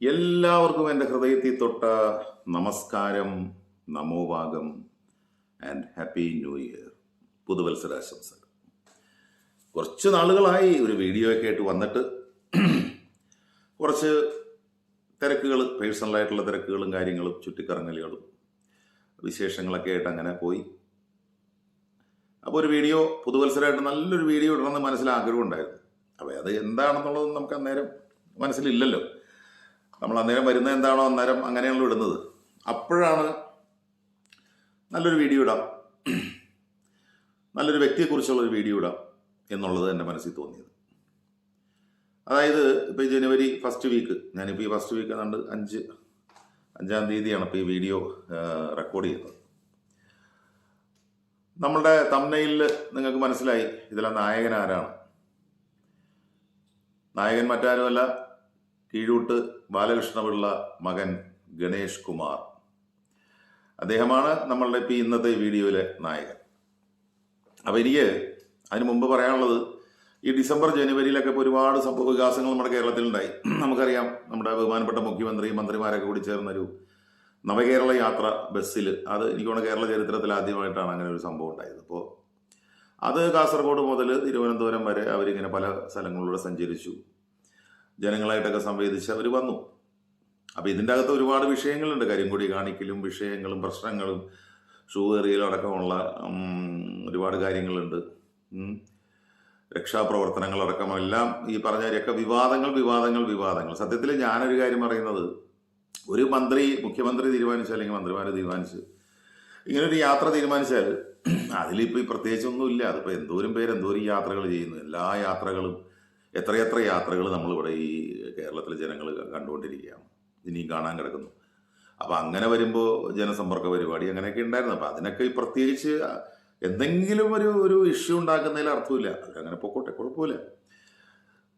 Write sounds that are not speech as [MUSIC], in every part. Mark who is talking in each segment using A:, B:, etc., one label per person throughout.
A: എല്ലാവർക്കും എന്റെ ഹൃദയത്തിൽ തൊട്ട നമസ്കാരം നമോഭാഗം ആൻഡ് ഹാപ്പി ന്യൂ ഇയർ പുതുവത്സരാശംസകൾ. കുറച്ച് നാളുകളായി ഒരു വീഡിയോ ഒക്കെ ആയിട്ട് വന്നിട്ട് [CLEARS THROAT] കുറച്ച് തിരക്കുകൾ പേഴ്സണലായിട്ടുള്ള തിരക്കുകളും കാര്യങ്ങളും ചുറ്റിക്കറങ്ങലുകളും വിശേഷങ്ങളൊക്കെ ആയിട്ട് അങ്ങനെ പോയി. അപ്പോൾ ഒരു വീഡിയോ പുതുവത്സരമായിട്ട് നല്ലൊരു വീഡിയോ ഇടണമെന്ന് മനസ്സിൽ ആഗ്രഹം ഉണ്ടായിരുന്നു അപ്പോൾ അത് എന്താണെന്നുള്ളത് നമുക്ക് അന്നേരം മനസ്സിലില്ലല്ലോ. നമ്മൾ അന്നേരം വരുന്നത് എന്താണോ അന്നേരം അങ്ങനെയാണല്ലോ ഇടുന്നത്. അപ്പോഴാണ് നല്ലൊരു വീഡിയോ ഇടാം. നല്ലൊരു വ്യക്തിയെക്കുറിച്ചുള്ളൊരു വീഡിയോ ഇടാം എന്നുള്ളത് എന്റെ മനസ്സിൽ തോന്നിയത്. അതായത് ഇപ്പോൾ ജനുവരി ഫസ്റ്റ് വീക്ക് ഞാനിപ്പോൾ ഈ ഫസ്റ്റ് വീക്ക് ഏതാണ്ട് അഞ്ച് അഞ്ചാം തീയതിയാണ് ഇപ്പോൾ ഈ വീഡിയോ റെക്കോർഡ് ചെയ്യുന്നത്. നമ്മളുടെ തമ്മനയിൽ നിങ്ങൾക്ക് മനസ്സിലായി ഇതിലെ നായകൻ ആരാണ്? നായകൻ മറ്റാരുമല്ല കീഴൂട്ട് ബാലകൃഷ്ണപിള്ള മകൻ ഗണേഷ് കുമാർ. അദ്ദേഹമാണ് നമ്മളുടെ ഇപ്പം ഇന്നത്തെ വീഡിയോയിലെ നായകൻ. അപ്പോൾ എനിക്ക് അതിന് മുമ്പ് പറയാനുള്ളത് ഈ ഡിസംബർ ജനുവരിയിലൊക്കെ ഇപ്പോൾ ഒരുപാട് സംഭവ വികാസങ്ങൾ നമ്മുടെ കേരളത്തിലുണ്ടായി. നമുക്കറിയാം നമ്മുടെ ബഹുമാനപ്പെട്ട മുഖ്യമന്ത്രി മന്ത്രിമാരൊക്കെ കൂടി ചേർന്നൊരു നവകേരള യാത്ര ബസ്സിൽ അത് എനിക്ക് തോന്നുന്നു കേരള ചരിത്രത്തിൽ ആദ്യമായിട്ടാണ് അങ്ങനെ ഒരു സംഭവം ഉണ്ടായത്. അപ്പോൾ അത് കാസർഗോഡ് മുതൽ തിരുവനന്തപുരം വരെ അവരിങ്ങനെ പല സ്ഥലങ്ങളിലൂടെ സഞ്ചരിച്ചു. ജനങ്ങളായിട്ടൊക്കെ സംവേദിച്ച് അവർ വന്നു. അപ്പോൾ ഇതിന്റെ അകത്ത് ഒരുപാട് വിഷയങ്ങളുണ്ട്. കരിങ്കൊടി കാണിക്കലും വിഷയങ്ങളും പ്രശ്നങ്ങളും ഷൂ എറിയലും അടക്കമുള്ള ഒരുപാട് കാര്യങ്ങളുണ്ട്. രക്ഷാപ്രവർത്തനങ്ങളടക്കം എല്ലാം ഈ പറഞ്ഞൊക്കെ വിവാദങ്ങൾ വിവാദങ്ങൾ വിവാദങ്ങൾ. സത്യത്തിൽ ഞാനൊരു കാര്യം പറയുന്നത്. ഒരു മന്ത്രി മുഖ്യമന്ത്രി തീരുമാനിച്ചു അല്ലെങ്കിൽ മന്ത്രിമാർ തീരുമാനിച്ചു ഇങ്ങനൊരു യാത്ര തീരുമാനിച്ചാൽ അതിലിപ്പോൾ പ്രത്യേകിച്ചൊന്നുമില്ല. അതിപ്പോൾ എന്തോരം പേര് എന്തോരം യാത്രകൾ ചെയ്യുന്നു. എല്ലാ യാത്രകളും എത്രയെത്ര യാത്രകൾ നമ്മളിവിടെ ഈ കേരളത്തിലെ ജനങ്ങൾ കണ്ടുകൊണ്ടിരിക്കുകയാണ്. ഇനിയും കാണാൻ കിടക്കുന്നു. അപ്പം അങ്ങനെ വരുമ്പോൾ ജനസമ്പർക്ക പരിപാടി അങ്ങനെയൊക്കെ ഉണ്ടായിരുന്നു. അപ്പം അതിനൊക്കെ പ്രത്യേകിച്ച് എന്തെങ്കിലും ഒരു ഒരു ഇഷ്യൂ ഉണ്ടാക്കുന്നതിൽ അർത്ഥമില്ല. അങ്ങനെ പൊക്കോട്ടെ കുഴപ്പമില്ല.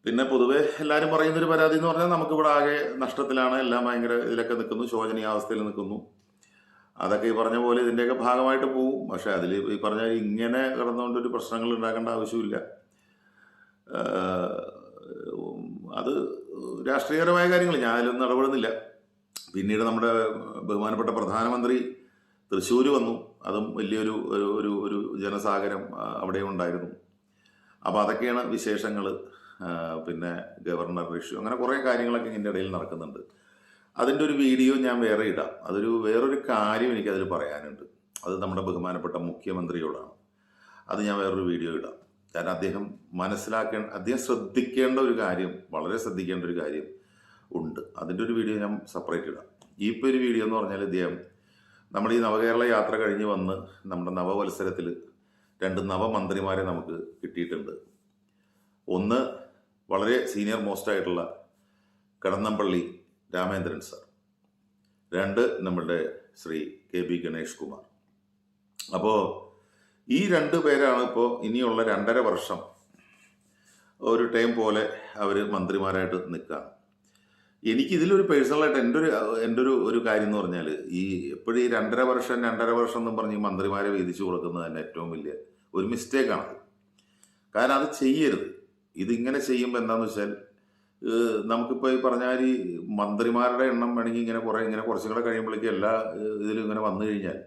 A: പിന്നെ പൊതുവെ എല്ലാവരും പറയുന്നൊരു പരാതി എന്ന് പറഞ്ഞാൽ നമുക്കിവിടെ ആകെ നഷ്ടത്തിലാണ്. എല്ലാം ഭയങ്കര ഇതിലൊക്കെ നിൽക്കുന്നു ശോചനീയാവസ്ഥയിൽ നിൽക്കുന്നു. അതൊക്കെ ഈ പറഞ്ഞ പോലെ ഇതിന്റെയൊക്കെ ഭാഗമായിട്ട് പോവും. പക്ഷേ അതിൽ ഈ പറഞ്ഞ ഇങ്ങനെ കിടന്നുകൊണ്ട് ഒരു പ്രശ്നങ്ങൾ ഉണ്ടാക്കേണ്ട ആവശ്യമില്ല. അത് രാഷ്ട്രീയപരമായ കാര്യങ്ങൾ. ഞാൻ അതിലൊന്നും ഇടപെടുന്നില്ല. പിന്നീട് നമ്മുടെ ബഹുമാനപ്പെട്ട പ്രധാനമന്ത്രി തൃശ്ശൂർ വന്നു. അതും വലിയൊരു ഒരു ഒരു ഒരു ജനസാഗരം അവിടെ ഉണ്ടായിരുന്നു. അപ്പോൾ അതൊക്കെയാണ് വിശേഷങ്ങൾ പിന്നെ ഗവർണർ ഇഷ്യൂ അങ്ങനെ കുറേ കാര്യങ്ങളൊക്കെ ഇതിന്റെ ഇടയിൽ നടക്കുന്നുണ്ട്. അതിന്റെ ഒരു വീഡിയോ ഞാൻ വേറെ ഇടാം. അതൊരു വേറൊരു കാര്യം എനിക്കതിൽ പറയാനുണ്ട്. അത് നമ്മുടെ ബഹുമാനപ്പെട്ട മുഖ്യമന്ത്രിയോടാണ്. അത് ഞാൻ വേറൊരു വീഡിയോ ഇടാം. കാരണം അദ്ദേഹം മനസ്സിലാക്കേണ്ട അദ്ദേഹം ശ്രദ്ധിക്കേണ്ട ഒരു കാര്യം വളരെ ശ്രദ്ധിക്കേണ്ട ഒരു കാര്യം ഉണ്ട്. അതിന്റെ ഒരു വീഡിയോ ഞാൻ സെപ്പറേറ്റ് ഇടാം. ഈ ഇപ്പോൾ ഒരു വീഡിയോ എന്ന് പറഞ്ഞാൽ ഇദ്ദേഹം നമ്മൾ ഈ നവകേരള യാത്ര കഴിഞ്ഞ് വന്ന് നമ്മുടെ നവവത്സരത്തിൽ രണ്ട് നവമന്ത്രിമാരെ നമുക്ക് കിട്ടിയിട്ടുണ്ട്. ഒന്ന് വളരെ സീനിയർ മോസ്റ്റ് ആയിട്ടുള്ള കടന്നപ്പള്ളി രാമേന്ദ്രൻ സാർ രണ്ട് നമ്മളുടെ ശ്രീ കെ ബി ഗണേഷ് കുമാർ. അപ്പോൾ ഈ രണ്ടു പേരാണ് ഇപ്പോൾ ഇനിയുള്ള രണ്ടര വർഷം ഒരു ടൈം പോലെ അവർ മന്ത്രിമാരായിട്ട് നിൽക്കുക എനിക്കിതിലൊരു പേഴ്സണലായിട്ട് എന്റെ ഒരു എന്റെ ഒരു ഒരു കാര്യം എന്ന് പറഞ്ഞാൽ ഈ എപ്പോഴും ഈ രണ്ടര വർഷം രണ്ടര വർഷം എന്നും പറഞ്ഞ് മന്ത്രിമാരെ വീതിച്ചു കൊടുക്കുന്നത് തന്നെ ഏറ്റവും വലിയ ഒരു മിസ്റ്റേക്കാണത് കാരണം അത് ചെയ്യരുത്. ഇതിങ്ങനെ ചെയ്യുമ്പോൾ എന്താണെന്ന് വെച്ചാൽ നമുക്കിപ്പോൾ ഈ പറഞ്ഞാൽ ഈ മന്ത്രിമാരുടെ എണ്ണം വേണമെങ്കിൽ ഇങ്ങനെ കുറേ ഇങ്ങനെ കുറച്ചും കൂടെ കഴിയുമ്പോഴേക്കും എല്ലാ ഇതിലും ഇങ്ങനെ വന്നു കഴിഞ്ഞാൽ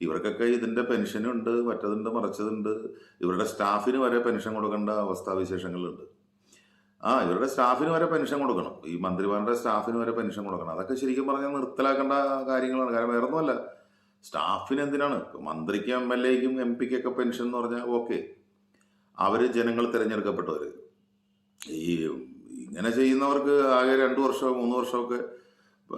A: ഇവർക്കൊക്കെ ഇതിന്റെ പെൻഷനുണ്ട് മറ്റതുണ്ട് മറിച്ചതുണ്ട്. ഇവരുടെ സ്റ്റാഫിന് വരെ പെൻഷൻ കൊടുക്കേണ്ട അവസ്ഥാവിശേഷങ്ങളുണ്ട്. ആ ഇവരുടെ സ്റ്റാഫിന് വരെ പെൻഷൻ കൊടുക്കണം. ഈ മന്ത്രിമാരുടെ സ്റ്റാഫിന് വരെ പെൻഷൻ കൊടുക്കണം. അതൊക്കെ ശരിക്കും പറഞ്ഞാൽ നിർത്തലാക്കേണ്ട കാര്യങ്ങളാണ്. കാരണം വേറെ ഒന്നുമല്ല സ്റ്റാഫിന് എന്തിനാണ്? മന്ത്രിക്ക് എം എൽ എക്കും എം പിക്കൊക്കെ പെൻഷൻ എന്ന് പറഞ്ഞാൽ ഓക്കെ അവർ ജനങ്ങൾ തിരഞ്ഞെടുക്കപ്പെട്ടവർ ഈ ഇങ്ങനെ ചെയ്യുന്നവർക്ക് ആകെ രണ്ട് വർഷമോ മൂന്ന് വർഷമൊക്കെ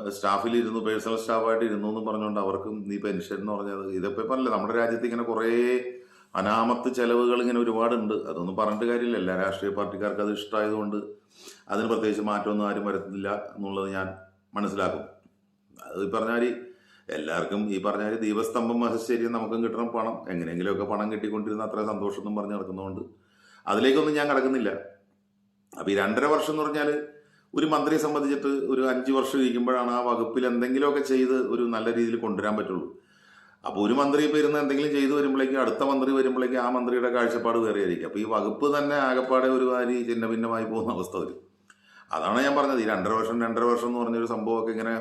A: സ്റ്റാഫിൽ ഇരുന്നു പേഴ്സണൽ സ്റ്റാഫായിട്ട് ഇരുന്നു എന്ന് പറഞ്ഞുകൊണ്ട് അവർക്കും ഈ പെൻഷൻ എന്ന് പറഞ്ഞത് ഇതൊക്കെ പറഞ്ഞില്ല നമ്മുടെ രാജ്യത്ത് ഇങ്ങനെ കുറേ അനാമത്ത് ചെലവുകൾ ഇങ്ങനെ ഒരുപാടുണ്ട്. അതൊന്നും പറഞ്ഞിട്ട് കാര്യമില്ല. എല്ലാ രാഷ്ട്രീയ പാർട്ടിക്കാർക്ക് അത് ഇഷ്ടമായതുകൊണ്ട് അതിന് പ്രത്യേകിച്ച് മാറ്റമൊന്നും ആരും വരത്തില്ല എന്നുള്ളത് ഞാൻ മനസ്സിലാക്കും. അത് പറഞ്ഞാൽ എല്ലാവർക്കും ഈ പറഞ്ഞാൽ ദീപസ്തംഭം മഹശ്ശേരിയും നമുക്കും കിട്ടണം പണം. എങ്ങനെയെങ്കിലുമൊക്കെ പണം കിട്ടിക്കൊണ്ടിരുന്ന അത്ര സന്തോഷം എന്നും പറഞ്ഞ് നടക്കുന്നതുകൊണ്ട് അതിലേക്കൊന്നും ഞാൻ കിടക്കുന്നില്ല. അപ്പോൾ ഈ രണ്ടര വർഷം എന്ന് പറഞ്ഞാൽ ഒരു മന്ത്രിയെ സംബന്ധിച്ചിട്ട് ഒരു അഞ്ച് വർഷം ഇരിക്കുമ്പോഴാണ് ആ വകുപ്പിൽ എന്തെങ്കിലുമൊക്കെ ചെയ്ത് ഒരു നല്ല രീതിയിൽ കൊണ്ടുവരാൻ പറ്റുള്ളൂ. അപ്പോൾ ഒരു മന്ത്രി ഇപ്പോൾ ഇരുന്ന് എന്തെങ്കിലും ചെയ്തു വരുമ്പോഴേക്കും അടുത്ത മന്ത്രി വരുമ്പോഴേക്കും ആ മന്ത്രിയുടെ കാഴ്ചപ്പാട് വേറെ ആയിരിക്കും. അപ്പോൾ ഈ വകുപ്പ് തന്നെ ആകപ്പാടെ ഒരു കാര്യം ചിന്ന ഭിന്നമായി പോകുന്ന അവസ്ഥ വരും. അതാണ് ഞാൻ പറഞ്ഞത്. ഈ രണ്ടര വർഷം രണ്ടര വർഷം എന്ന് പറഞ്ഞൊരു സംഭവമൊക്കെ ഇങ്ങനെ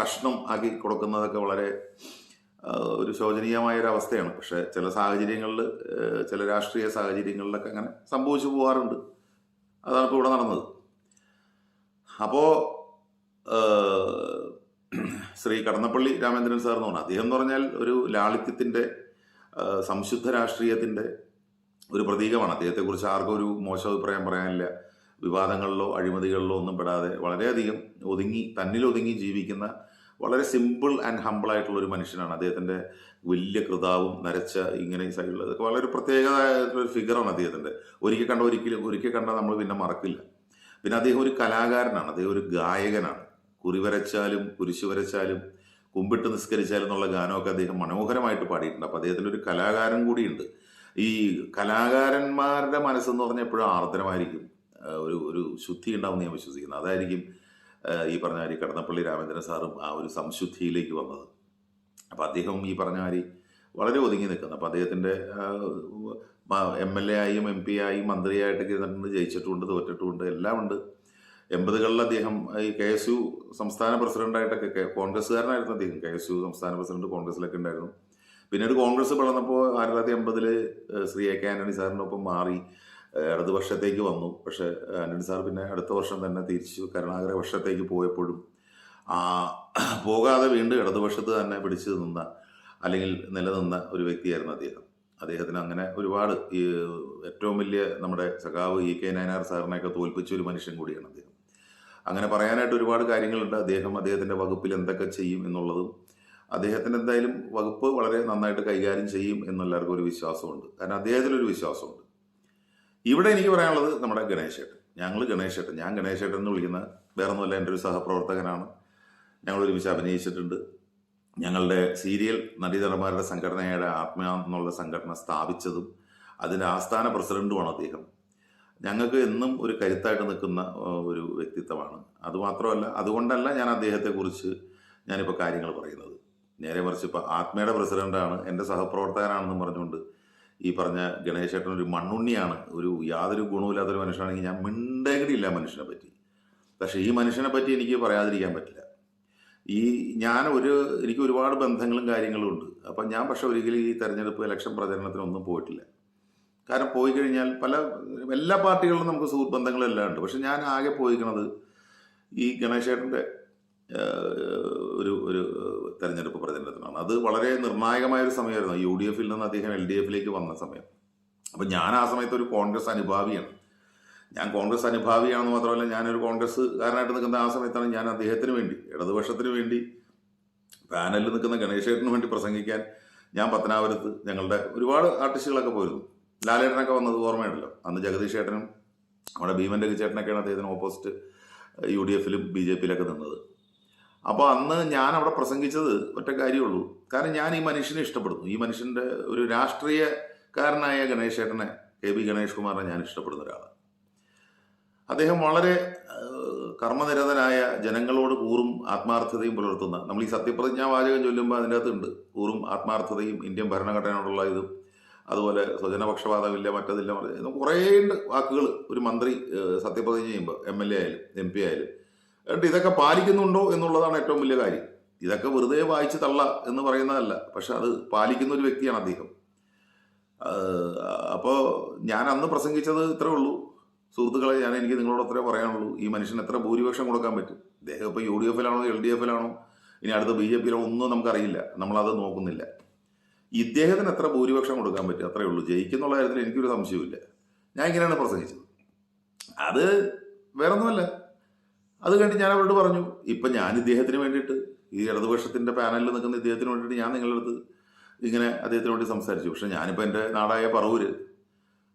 A: കഷ്ണം ആക്കി കൊടുക്കുന്നതൊക്കെ വളരെ ഒരു ശോചനീയമായ ഒരു അവസ്ഥയാണ്. പക്ഷേ ചില സാഹചര്യങ്ങളിൽ ചില രാഷ്ട്രീയ സാഹചര്യങ്ങളിലൊക്കെ അങ്ങനെ സംഭവിച്ചു പോകാറുണ്ട്. അതാണ് ഇപ്പോൾ ഇവിടെ നടന്നത്. അപ്പോൾ ശ്രീ കടന്നപ്പള്ളി രാമേന്ദ്രൻ സാർ എന്ന് പറഞ്ഞാൽ അദ്ദേഹം എന്ന് പറഞ്ഞാൽ ഒരു ലാളിത്യത്തിന്റെ സംശുദ്ധ രാഷ്ട്രീയത്തിന്റെ ഒരു പ്രതീകമാണ്. അദ്ദേഹത്തെക്കുറിച്ച് ആർക്കും ഒരു മോശം അഭിപ്രായം പറയാനില്ല. വിവാദങ്ങളിലോ അഴിമതികളിലോ ഒന്നും പെടാതെ വളരെയധികം ഒതുങ്ങി തന്നിൽ ഒതുങ്ങി ജീവിക്കുന്ന വളരെ സിമ്പിൾ ആൻഡ് ഹമ്പിൾ ആയിട്ടുള്ള ഒരു മനുഷ്യനാണ്. അദ്ദേഹത്തിന്റെ വലിയ കൃതാവും നരച്ച ഇങ്ങനെ സൈഡിൽ വളരെ പ്രത്യേകതയായിട്ടുള്ള ഒരു ഫിഗറാണ് അദ്ദേഹത്തിന്റെ. ഒരിക്കൽ കണ്ട ഒരിക്കലും ഒരിക്കൽ കണ്ടാൽ നമ്മൾ പിന്നെ മറക്കില്ല. പിന്നെ അദ്ദേഹം ഒരു കലാകാരനാണ് അദ്ദേഹം ഒരു ഗായകനാണ്. കുറി വരച്ചാലും കുരിശു വരച്ചാലും കുമ്പിട്ട് നിസ്കരിച്ചാലും എന്നുള്ള ഗാനമൊക്കെ അദ്ദേഹം മനോഹരമായിട്ട് പാടിയിട്ടുണ്ട്. അപ്പോൾ അദ്ദേഹത്തിന്റെ ഒരു കലാകാരൻ കൂടിയുണ്ട്. ഈ കലാകാരന്മാരുടെ മനസ്സെന്ന് പറഞ്ഞാൽ എപ്പോഴും ആർദ്രമായിരിക്കും. ഒരു ഒരു ശുദ്ധി ഉണ്ടാവും ഞാൻ വിശ്വസിക്കുന്നു. അതായിരിക്കും ഈ പറഞ്ഞ മാതിരി കടന്നപ്പള്ളി രാമേന്ദ്രൻ സാറും ആ ഒരു സംശുദ്ധിയിലേക്ക് വന്നത്. അപ്പം അദ്ദേഹം ഈ പറഞ്ഞ മാതിരി വളരെ ഒതുങ്ങി നിൽക്കുന്നു. അപ്പം അദ്ദേഹത്തിന്റെ എം എൽ എ ആയും എം പി ആയും മന്ത്രിയായിട്ടൊക്കെ ഇരുന്നിട്ടുണ്ട് ജയിച്ചിട്ടുമുണ്ട് തോറ്റിട്ടുമുണ്ട് എല്ലാം ഉണ്ട് എൺപതുകളിൽ അദ്ദേഹം ഈ കെ എസ് യു സംസ്ഥാന പ്രസിഡന്റായിട്ടൊക്കെ കോൺഗ്രസ്സുകാരനായിരുന്നു അദ്ദേഹം. കെ എസ് യു സംസ്ഥാന പ്രസിഡന്റ് കോൺഗ്രസ്സിലൊക്കെ ഉണ്ടായിരുന്നു. പിന്നീട് കോൺഗ്രസ് വളർന്നപ്പോൾ ആയിരത്തി തൊള്ളായിരത്തി എൺപതിൽ ശ്രീ എ കെ ആന്റണി സാറിനൊപ്പം മാറി ഇടതുപക്ഷത്തേക്ക് വന്നു. പക്ഷെ ആന്റണി സാർ പിന്നെ അടുത്ത വർഷം തന്നെ തിരിച്ചു കരുണാകര വർഷത്തേക്ക് പോയപ്പോഴും ആ പോകാതെ വീണ്ടും ഇടതുപക്ഷത്ത് തന്നെ പിടിച്ചു നിന്ന അല്ലെങ്കിൽ നിലനിന്ന ഒരു വ്യക്തിയായിരുന്നു അദ്ദേഹം. അദ്ദേഹത്തിന് അങ്ങനെ ഒരുപാട് ഈ ഏറ്റവും വലിയ നമ്മുടെ സഖാവ് ഇ കെ നയനാർ സാറിനെയൊക്കെ തോൽപ്പിച്ച ഒരു മനുഷ്യൻ കൂടിയാണ് അദ്ദേഹം. അങ്ങനെ പറയാനായിട്ട് ഒരുപാട് കാര്യങ്ങളുണ്ട്. അദ്ദേഹം അദ്ദേഹത്തിന്റെ വകുപ്പിൽ എന്തൊക്കെ ചെയ്യും എന്നുള്ളതും അദ്ദേഹത്തിന് എന്തായാലും വകുപ്പ് വളരെ നന്നായിട്ട് കൈകാര്യം ചെയ്യും എന്നെല്ലാവർക്കും ഒരു വിശ്വാസമുണ്ട്. കാരണം അദ്ദേഹത്തിലൊരു വിശ്വാസമുണ്ട്. ഇവിടെ എനിക്ക് പറയാനുള്ളത് നമ്മുടെ ഗണേശേട്ടൻ. ഞങ്ങൾ ഗണേശേട്ടൻ. ഞാൻ ഗണേശേട്ടൻ എന്ന് വിളിക്കുന്ന വേറെ ഒന്നുമല്ല എന്റെ ഒരു സഹപ്രവർത്തകനാണ്. ഞങ്ങൾ ഒരുമിച്ച് അഭിനയിച്ചിട്ടുണ്ട്. ഞങ്ങളുടെ സീരിയൽ നടീനടന്മാരുടെ സംഘടനയുടെ ആത്മ എന്നുള്ള സംഘടന സ്ഥാപിച്ചതും അതിന്റെ ആസ്ഥാന പ്രസിഡന്റുമാണ് അദ്ദേഹം. ഞങ്ങൾക്ക് എന്നും ഒരു കരുത്തായിട്ട് നിൽക്കുന്ന ഒരു വ്യക്തിത്വമാണ്. അതുമാത്രമല്ല അതുകൊണ്ടല്ല ഞാൻ അദ്ദേഹത്തെക്കുറിച്ച് ഞാനിപ്പോൾ കാര്യങ്ങൾ പറയുന്നത്. നേരെ മറിച്ച് ഇപ്പോൾ ആത്മയുടെ പ്രസിഡന്റാണ് എന്റെ സഹപ്രവർത്തകനാണെന്ന് പറഞ്ഞുകൊണ്ട് ഈ പറഞ്ഞ ഗണേശേട്ടൻ ഒരു മണ്ണുണ്ണിയാണ് ഒരു യാതൊരു ഗുണമില്ലാത്തൊരു മനുഷ്യനാണെങ്കിൽ ഞാൻ മിണ്ടേകടിയില്ല മനുഷ്യനെ പറ്റി. പക്ഷേ ഈ മനുഷ്യനെ പറ്റി എനിക്ക് പറയാതിരിക്കാൻ പറ്റില്ല. ഈ ഞാൻ ഒരു എനിക്ക് ഒരുപാട് ബന്ധങ്ങളും കാര്യങ്ങളും ഉണ്ട്. അപ്പം ഞാൻ പക്ഷെ ഒരിക്കലും ഈ തെരഞ്ഞെടുപ്പ് ഇലക്ഷൻ പ്രചരണത്തിനൊന്നും പോയിട്ടില്ല. കാരണം പോയി കഴിഞ്ഞാൽ പല എല്ലാ പാർട്ടികളിലും നമുക്ക് സുഹൃത്ത് ബന്ധങ്ങളെല്ലാം ഉണ്ട്. പക്ഷെ ഞാൻ ആകെ പോയിക്കണത് ഈ ഗണേശേട്ടന്റെ ഒരു ഒരു തെരഞ്ഞെടുപ്പ് പ്രചരണത്തിനാണ്. അത് വളരെ നിർണായകമായ ഒരു സമയമായിരുന്നു. യു ഡി എഫിൽ നിന്ന് അദ്ദേഹം എൽ ഡി എഫിലേക്ക് വന്ന സമയം. അപ്പം ഞാൻ ആ സമയത്ത് ഒരു കോൺഗ്രസ് അനുഭാവിയാണ്. ഞാൻ കോൺഗ്രസ് അനുഭാവിയാണെന്ന് മാത്രമല്ല ഞാനൊരു കോൺഗ്രസ്സുകാരനായിട്ട് നിൽക്കുന്ന ആ സമയത്താണ് ഞാൻ അദ്ദേഹത്തിന് വേണ്ടി ഇടതുപക്ഷത്തിന് വേണ്ടി പാനലിൽ നിൽക്കുന്ന ഗണേശേട്ടന് വേണ്ടി പ്രസംഗിക്കാൻ ഞാൻ പത്തനാപുരത്ത് ഞങ്ങളുടെ ഒരുപാട് ആർട്ടിസ്റ്റുകളൊക്കെ പോയിരുന്നു. ലാലേട്ടനൊക്കെ വന്നത് ഓർമ്മയുണ്ടല്ലോ. അന്ന് ജഗദീഷ് ചേട്ടനും നമ്മുടെ ഭീമൻ രഘു ചേട്ടനൊക്കെയാണ് അദ്ദേഹത്തിന് ഓപ്പോസിറ്റ് യു ഡി എഫിലും ബി ജെ പിയിലൊക്കെ നിന്നത്. അപ്പോൾ അന്ന് ഞാൻ അവിടെ പ്രസംഗിച്ചത് ഒറ്റ കാര്യമുള്ളൂ. കാരണം ഞാൻ ഈ മനുഷ്യനെ ഇഷ്ടപ്പെടുന്നു. ഈ മനുഷ്യന്റെ ഒരു രാഷ്ട്രീയക്കാരനായ ഗണേശ് ഗണേശേട്ടനെ കെ ബി ഗണേഷ് കുമാറിനെ ഞാൻ ഇഷ്ടപ്പെടുന്ന ഒരാളാണ്. അദ്ദേഹം വളരെ കർമ്മനിരതനായ ജനങ്ങളോട് കൂറും ആത്മാർത്ഥതയും പുലർത്തുന്ന നമ്മൾ ഈ സത്യപ്രതിജ്ഞാ വാചകം ചൊല്ലുമ്പോൾ അതിന്റെ അകത്തുണ്ട് കൂറും ആത്മാർത്ഥതയും ഇന്ത്യൻ ഭരണഘടനയോടുള്ള ഇതും. അതുപോലെ സ്വജനപക്ഷപാതമില്ല മറ്റതില്ല മറിച്ച് കുറേ വാക്കുകൾ ഒരു മന്ത്രി സത്യപ്രതിജ്ഞ ചെയ്യുമ്പോൾ എം എൽ എ ആയാലും എം പി ആയാലും. എന്നിട്ട് ഇതൊക്കെ പാലിക്കുന്നുണ്ടോ എന്നുള്ളതാണ് ഏറ്റവും വലിയ കാര്യം. ഇതൊക്കെ വെറുതെ വായിച്ച് തള്ള എന്ന് പറയുന്നതല്ല പക്ഷെ അത് പാലിക്കുന്ന ഒരു വ്യക്തിയാണ് അദ്ദേഹം. അപ്പോൾ ഞാൻ അന്ന് പ്രസംഗിച്ചത് ഇത്രേ ഉള്ളൂ. സുഹൃത്തുക്കളെ ഞാൻ എനിക്ക് നിങ്ങളോട് അത്രേ പറയാനുള്ളൂ. ഈ മനുഷ്യന് എത്ര ഭൂരിപക്ഷം കൊടുക്കാൻ പറ്റും? ഇദ്ദേഹം ഇപ്പോൾ യു ഡി എഫിലാണോ എൽ ഡി എഫിലാണോ? ഇനി അടുത്ത ബി ജെ പിയിലാണോ ഒന്നും നമുക്കറിയില്ല. നമ്മളത് നോക്കുന്നില്ല. ഇദ്ദേഹത്തിന് എത്ര ഭൂരിപക്ഷം കൊടുക്കാൻ പറ്റും? അത്രേ ഉള്ളൂ. ജയിക്കുന്നുള്ള കാര്യത്തിൽ എനിക്കൊരു സംശയമില്ല ഞാൻ ഇങ്ങനെയാണ് പ്രസംഗിച്ചത്. അത് വേറൊന്നുമല്ല. അത് കഴിഞ്ഞ് ഞാൻ അവരോട് പറഞ്ഞു ഇപ്പം ഞാൻ ഇദ്ദേഹത്തിന് വേണ്ടിയിട്ട് ഈ ഇടതുപക്ഷത്തിന്റെ പാനലിൽ നിൽക്കുന്ന ഇദ്ദേഹത്തിന് വേണ്ടിയിട്ട് ഞാൻ നിങ്ങളുടെ അടുത്ത് ഇങ്ങനെ അദ്ദേഹത്തിന് വേണ്ടി സംസാരിച്ചു. പക്ഷെ ഞാനിപ്പോൾ എന്റെ നാടായ പറവൂര്.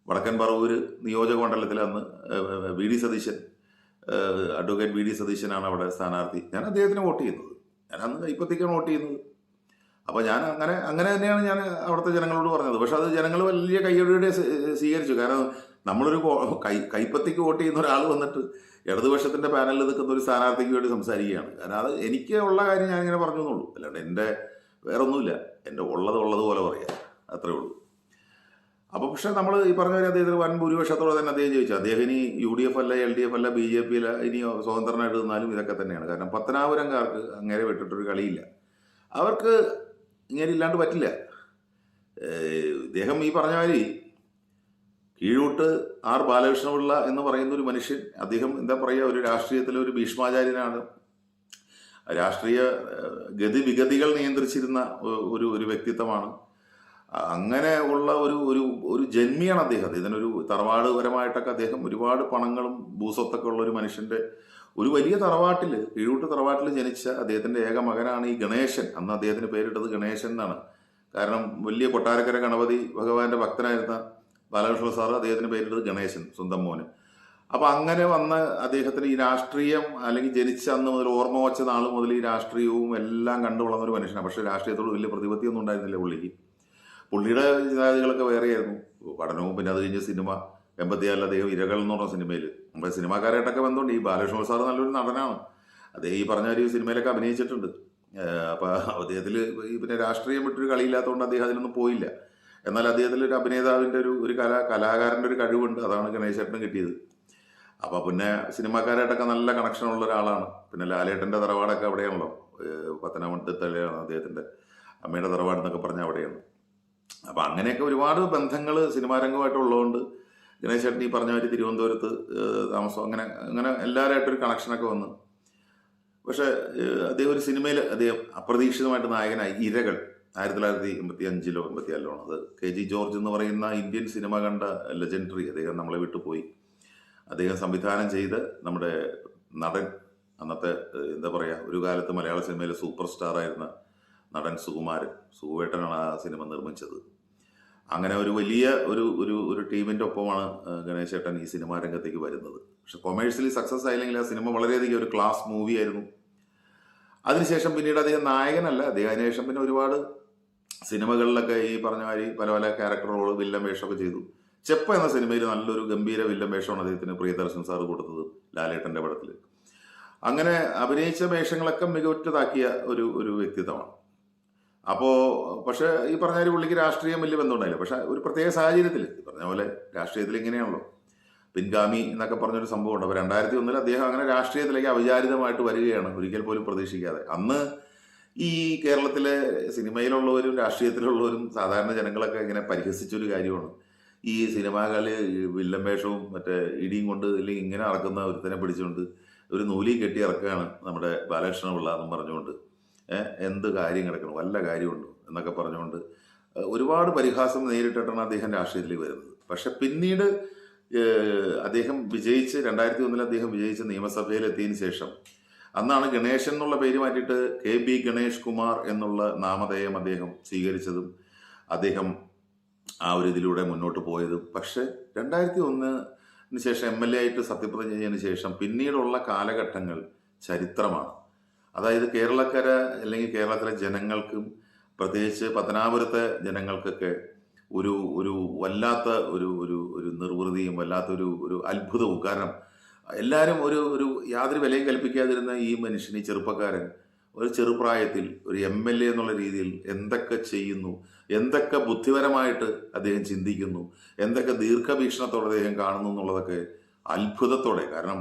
A: വടക്കൻ പറവൂര് നിയോജക മണ്ഡലത്തിൽ അന്ന് V D Satheesan advocate V D സതീശനാണ് അവിടെ സ്ഥാനാർത്ഥി. ഞാൻ അദ്ദേഹത്തിന് വോട്ട് ചെയ്യുന്നത്. ഞാൻ അന്ന് കൈപ്പത്തിക്കാണ് വോട്ട് ചെയ്യുന്നത്. അപ്പോൾ ഞാൻ അങ്ങനെ അങ്ങനെ തന്നെയാണ് ഞാൻ അവിടുത്തെ ജനങ്ങളോട് പറഞ്ഞത്. പക്ഷെ അത് ജനങ്ങൾ വലിയ കയ്യോടെ സ്വീകരിച്ചു. കാരണം നമ്മളൊരു കോ- കൈ കൈപ്പത്തിക്ക് വോട്ട് ചെയ്യുന്ന ഒരാൾ വന്നിട്ട് ഇടതുപക്ഷത്തിന്റെ പാനലിൽ നിൽക്കുന്ന ഒരു സ്ഥാനാർത്ഥിക്ക് വേണ്ടി സംസാരിക്കുകയാണ്. കാരണം അത് എനിക്ക് ഉള്ള കാര്യം ഞാൻ ഇങ്ങനെ പറഞ്ഞു എന്നുള്ളൂ അല്ലാണ്ട് എന്റെ വേറൊന്നുമില്ല. എന്റെ ഉള്ളത് ഉള്ളതുപോലെ പറയാം. അത്രേ ഉള്ളൂ. അപ്പോൾ പക്ഷെ നമ്മൾ ഈ പറഞ്ഞ പോലെ അദ്ദേഹത്തിന് വൻ ഭൂരിപക്ഷത്തോടെ തന്നെ അദ്ദേഹം ജയിച്ചു. അദ്ദേഹം ഇനി യു ഡി എഫ് അല്ല എൽ ഡി എഫ് അല്ല ബി ജെ പി അല്ല ഇനി സ്വതന്ത്രനായിട്ട് നിന്നാലും ഇതൊക്കെ തന്നെയാണ്. കാരണം പത്തനാപുരംകാർക്ക് അങ്ങനെ വിട്ടിട്ടൊരു കളിയില്ല. അവർക്ക് ഇങ്ങനെ ഇല്ലാണ്ട് പറ്റില്ല. ഇദ്ദേഹം ഈ പറഞ്ഞ മാതിരി കീഴൂട്ട് ആർ ബാലകൃഷ്ണപിള്ള എന്ന് പറയുന്ന ഒരു മനുഷ്യൻ അദ്ദേഹം എന്താ പറയുക ഒരു രാഷ്ട്രീയത്തിലെ ഒരു ഭീഷ്മാചാര്യനാണ്. രാഷ്ട്രീയ ഗതിവിഗതികൾ നിയന്ത്രിച്ചിരുന്ന ഒരു ഒരു വ്യക്തിത്വമാണ്. അങ്ങനെ ഉള്ള ഒരു ഒരു ഒരു ജന്മിയാണ് അദ്ദേഹം. ഇതിനൊരു തറവാട് പരമായിട്ടൊക്കെ അദ്ദേഹം ഒരുപാട് പണങ്ങളും ഭൂസ്വത്തൊക്കെ ഉള്ള ഒരു മനുഷ്യന്റെ ഒരു വലിയ തറവാട്ടിൽ കീഴൂട്ട് തറവാട്ടിൽ ജനിച്ച അദ്ദേഹത്തിന്റെ ഏക മകനാണ് ഈ ഗണേശൻ. അന്ന് അദ്ദേഹത്തിന് പേരിട്ടത് ഗണേശൻ എന്നാണ്. കാരണം വലിയ കൊട്ടാരക്കര ഗണപതി ഭഗവാന്റെ ഭക്തനായിരുന്ന ബാലകൃഷ്ണ സാർ അദ്ദേഹത്തിന് പേരിട്ടത് ഗണേശൻ സ്വന്തം മോന്. അപ്പൊ അങ്ങനെ വന്ന അദ്ദേഹത്തിന് ഈ രാഷ്ട്രീയം അല്ലെങ്കിൽ ജനിച്ച അന്ന് മുതൽ ഓർമ്മ വച്ച നാൾ മുതൽ ഈ രാഷ്ട്രീയവും എല്ലാം കണ്ടു വളർന്ന ഒരു മനുഷ്യനാണ്. പക്ഷെ രാഷ്ട്രീയത്തോട് വലിയ പ്രതിപത്തിയൊന്നും ഉണ്ടായിരുന്നില്ല പുള്ളിക്ക്. പുള്ളിയുടെ ചിന്താഗതികളൊക്കെ വേറെയായിരുന്നു. പഠനവും പിന്നെ അത് കഴിഞ്ഞ് സിനിമ എൺപത്തിയാറിൽ അദ്ദേഹം ഇരകൾ എന്ന് പറഞ്ഞ സിനിമയിൽ നമ്മുടെ സിനിമാക്കാരായിട്ടൊക്കെ ബന്ധമുണ്ട്. ഈ ബാലകൃഷ്ണ സാർ നല്ലൊരു നടനാണ്. അദ്ദേഹം ഈ പറഞ്ഞ ഒരു സിനിമയിലൊക്കെ അഭിനയിച്ചിട്ടുണ്ട്. അപ്പം അദ്ദേഹത്തിൽ പിന്നെ രാഷ്ട്രീയം വിട്ടൊരു കളിയില്ലാത്തതുകൊണ്ട് അദ്ദേഹം അതിലൊന്നും പോയില്ല. എന്നാൽ അദ്ദേഹത്തിൽ ഒരു അഭിനേതാവിന്റെ ഒരു ഒരു കലാ കലാകാരന്റെ ഒരു കഴിവുണ്ട്. അതാണ് ഗണേശേട്ടനും കിട്ടിയത്. അപ്പം പിന്നെ സിനിമാക്കാരായിട്ടൊക്കെ നല്ല കണക്ഷൻ ഉള്ള ഒരാളാണ്. പിന്നെ ലാലേട്ടന്റെ തറവാടൊക്കെ അവിടെയാണല്ലോ. പത്തനംതിട്ടയിലാണ് അദ്ദേഹത്തിന്റെ അമ്മയുടെ തറവാടെന്നൊക്കെ പറഞ്ഞാൽ അവിടെയാണ്. അപ്പൊ അങ്ങനെയൊക്കെ ഒരുപാട് ബന്ധങ്ങൾ സിനിമാ രംഗമായിട്ടുള്ളതുകൊണ്ട് ഗണേശേട്ടൻ ഈ പറഞ്ഞ മാതിരി തിരുവനന്തപുരത്ത് താമസം അങ്ങനെ അങ്ങനെ എല്ലാവരായിട്ടൊരു കണക്ഷനൊക്കെ വന്നു. പക്ഷേ അദ്ദേഹം ഒരു സിനിമയിൽ അദ്ദേഹം അപ്രതീക്ഷിതമായിട്ട് നായകനായി. ഇരകൾ ആയിരത്തി തൊള്ളായിരത്തി എൺപത്തി അഞ്ചിലോ എൺപത്തിനാലിലോ ആണ് അത്. കെ ജി ജോർജ് എന്ന് പറയുന്ന ഇന്ത്യൻ സിനിമ കണ്ട ലെജൻഡറി അദ്ദേഹം നമ്മളെ വിട്ടുപോയി. അദ്ദേഹം സംവിധാനം ചെയ്ത് നമ്മുടെ നടൻ അന്നത്തെ എന്താ പറയുക ഒരു കാലത്ത് മലയാള സിനിമയിലെ സൂപ്പർ സ്റ്റാർ ആയിരുന്ന നടൻ സുകുമാരൻ സുകുവേട്ടനാണ് ആ സിനിമ നിർമ്മിച്ചത്. അങ്ങനെ ഒരു വലിയ ഒരു ഒരു ഒരു ടീമിന്റെ ഒപ്പമാണ് ഗണേശേട്ടൻ ഈ സിനിമാ രംഗത്തേക്ക് വരുന്നത്. പക്ഷെ കൊമേഴ്സ്യലി സക്സസ് ആയില്ലെങ്കിൽ ആ സിനിമ വളരെയധികം ഒരു ക്ലാസ് മൂവി ആയിരുന്നു. അതിനുശേഷം പിന്നീട് അദ്ദേഹം നായകനല്ല അദ്ദേഹം അതിനുശേഷം പിന്നെ ഒരുപാട് സിനിമകളിലൊക്കെ ഈ പറഞ്ഞ മാതിരി പല പല ക്യാരക്ടർ റോൾ വില്ലൻ വേഷമൊക്കെ ചെയ്തു. ചെപ്പ എന്ന സിനിമയിൽ നല്ലൊരു ഗംഭീര വില്ലൻ വേഷമാണ് അദ്ദേഹത്തിന് പ്രിയദർശൻ സാർ കൊടുത്തത് ലാലേട്ടന്റെ പടത്തിൽ അങ്ങനെ അഭിനയിച്ച വേഷങ്ങളൊക്കെ മികവുറ്റതാക്കിയ ഒരു ഒരു വ്യക്തിത്വമാണ്. അപ്പോ പക്ഷേ ഈ പറഞ്ഞ ഒരു പുള്ളിക്ക് രാഷ്ട്രീയം വലിയ ബന്ധമുണ്ടായില്ല. പക്ഷെ ഒരു പ്രത്യേക സാഹചര്യത്തിൽ പറഞ്ഞ പോലെ രാഷ്ട്രീയത്തിൽ ഇങ്ങനെയാണല്ലോ. പിൻഗാമി എന്നൊക്കെ പറഞ്ഞൊരു സംഭവമുണ്ട്. അപ്പോൾ രണ്ടായിരത്തി ഒന്നിൽ അദ്ദേഹം അങ്ങനെ രാഷ്ട്രീയത്തിലേക്ക് അവിചാരിതമായിട്ട് വരികയാണ് ഒരിക്കൽ പോലും പ്രതീക്ഷിക്കാതെ. അന്ന് ഈ കേരളത്തിലെ സിനിമയിലുള്ളവരും രാഷ്ട്രീയത്തിലുള്ളവരും സാധാരണ ജനങ്ങളൊക്കെ ഇങ്ങനെ പരിഹസിച്ചൊരു കാര്യമാണ്. ഈ സിനിമകളിൽ വില്ലൻ വേഷവും മറ്റേ ഇടിയും കൊണ്ട് അല്ലെങ്കിൽ ഇങ്ങനെ ഇറക്കുന്ന ഒരുത്തനെ പിടിച്ചുകൊണ്ട് ഒരു നൂലി കെട്ടി ഇറക്കുകയാണ് നമ്മുടെ ബാലകൃഷ്ണപിള്ള എന്നും പറഞ്ഞുകൊണ്ട്. എന്ത് കാര്യം കിടക്കണം? വല്ല കാര്യമുണ്ടോ? എന്നൊക്കെ പറഞ്ഞുകൊണ്ട് ഒരുപാട് പരിഹാസം നേരിട്ടിട്ടാണ് അദ്ദേഹം രാഷ്ട്രീയത്തിലേക്ക് വരുന്നത്. പക്ഷെ പിന്നീട് അദ്ദേഹം വിജയിച്ച് രണ്ടായിരത്തി ഒന്നിൽ അദ്ദേഹം വിജയിച്ച് നിയമസഭയിലെത്തിയതിനു ശേഷം അന്നാണ് ഗണേശൻ എന്നുള്ള പേര് മാറ്റിയിട്ട് കെ ബി ഗണേഷ് കുമാർ എന്നുള്ള നാമധേയം അദ്ദേഹം സ്വീകരിച്ചതും അദ്ദേഹം ആ ഒരു ഇതിലൂടെ മുന്നോട്ട് പോയതും. പക്ഷെ രണ്ടായിരത്തി ഒന്നിന് ശേഷം എം എൽ എ ആയിട്ട് സത്യപ്രതിജ്ഞ ചെയ്തതിനു ശേഷം പിന്നീടുള്ള കാലഘട്ടങ്ങൾ ചരിത്രമാണ്. അതായത് കേരളക്കര അല്ലെങ്കിൽ കേരളത്തിലെ ജനങ്ങൾക്കും പ്രത്യേകിച്ച് പത്തനാപുരത്തെ ജനങ്ങൾക്കൊക്കെ ഒരു ഒരു വല്ലാത്ത ഒരു ഒരു ഒരു നിർവൃതിയും വല്ലാത്തൊരു ഒരു അത്ഭുതവും. കാരണം എല്ലാവരും ഒരു ഒരു യാതൊരു വിലയും കൽപ്പിക്കാതിരുന്ന ഈ മനുഷ്യൻ ഈ ചെറുപ്പക്കാരൻ ഒരു ചെറുപ്രായത്തിൽ ഒരു എം എൽ എ എന്നുള്ള രീതിയിൽ എന്തൊക്കെ ചെയ്യുന്നു എന്തൊക്കെ ബുദ്ധിപരമായിട്ട് അദ്ദേഹം ചിന്തിക്കുന്നു എന്തൊക്കെ ദീർഘവീക്ഷണത്തോടെ അദ്ദേഹം കാണുന്നു എന്നുള്ളതൊക്കെ അത്ഭുതത്തോടെ. കാരണം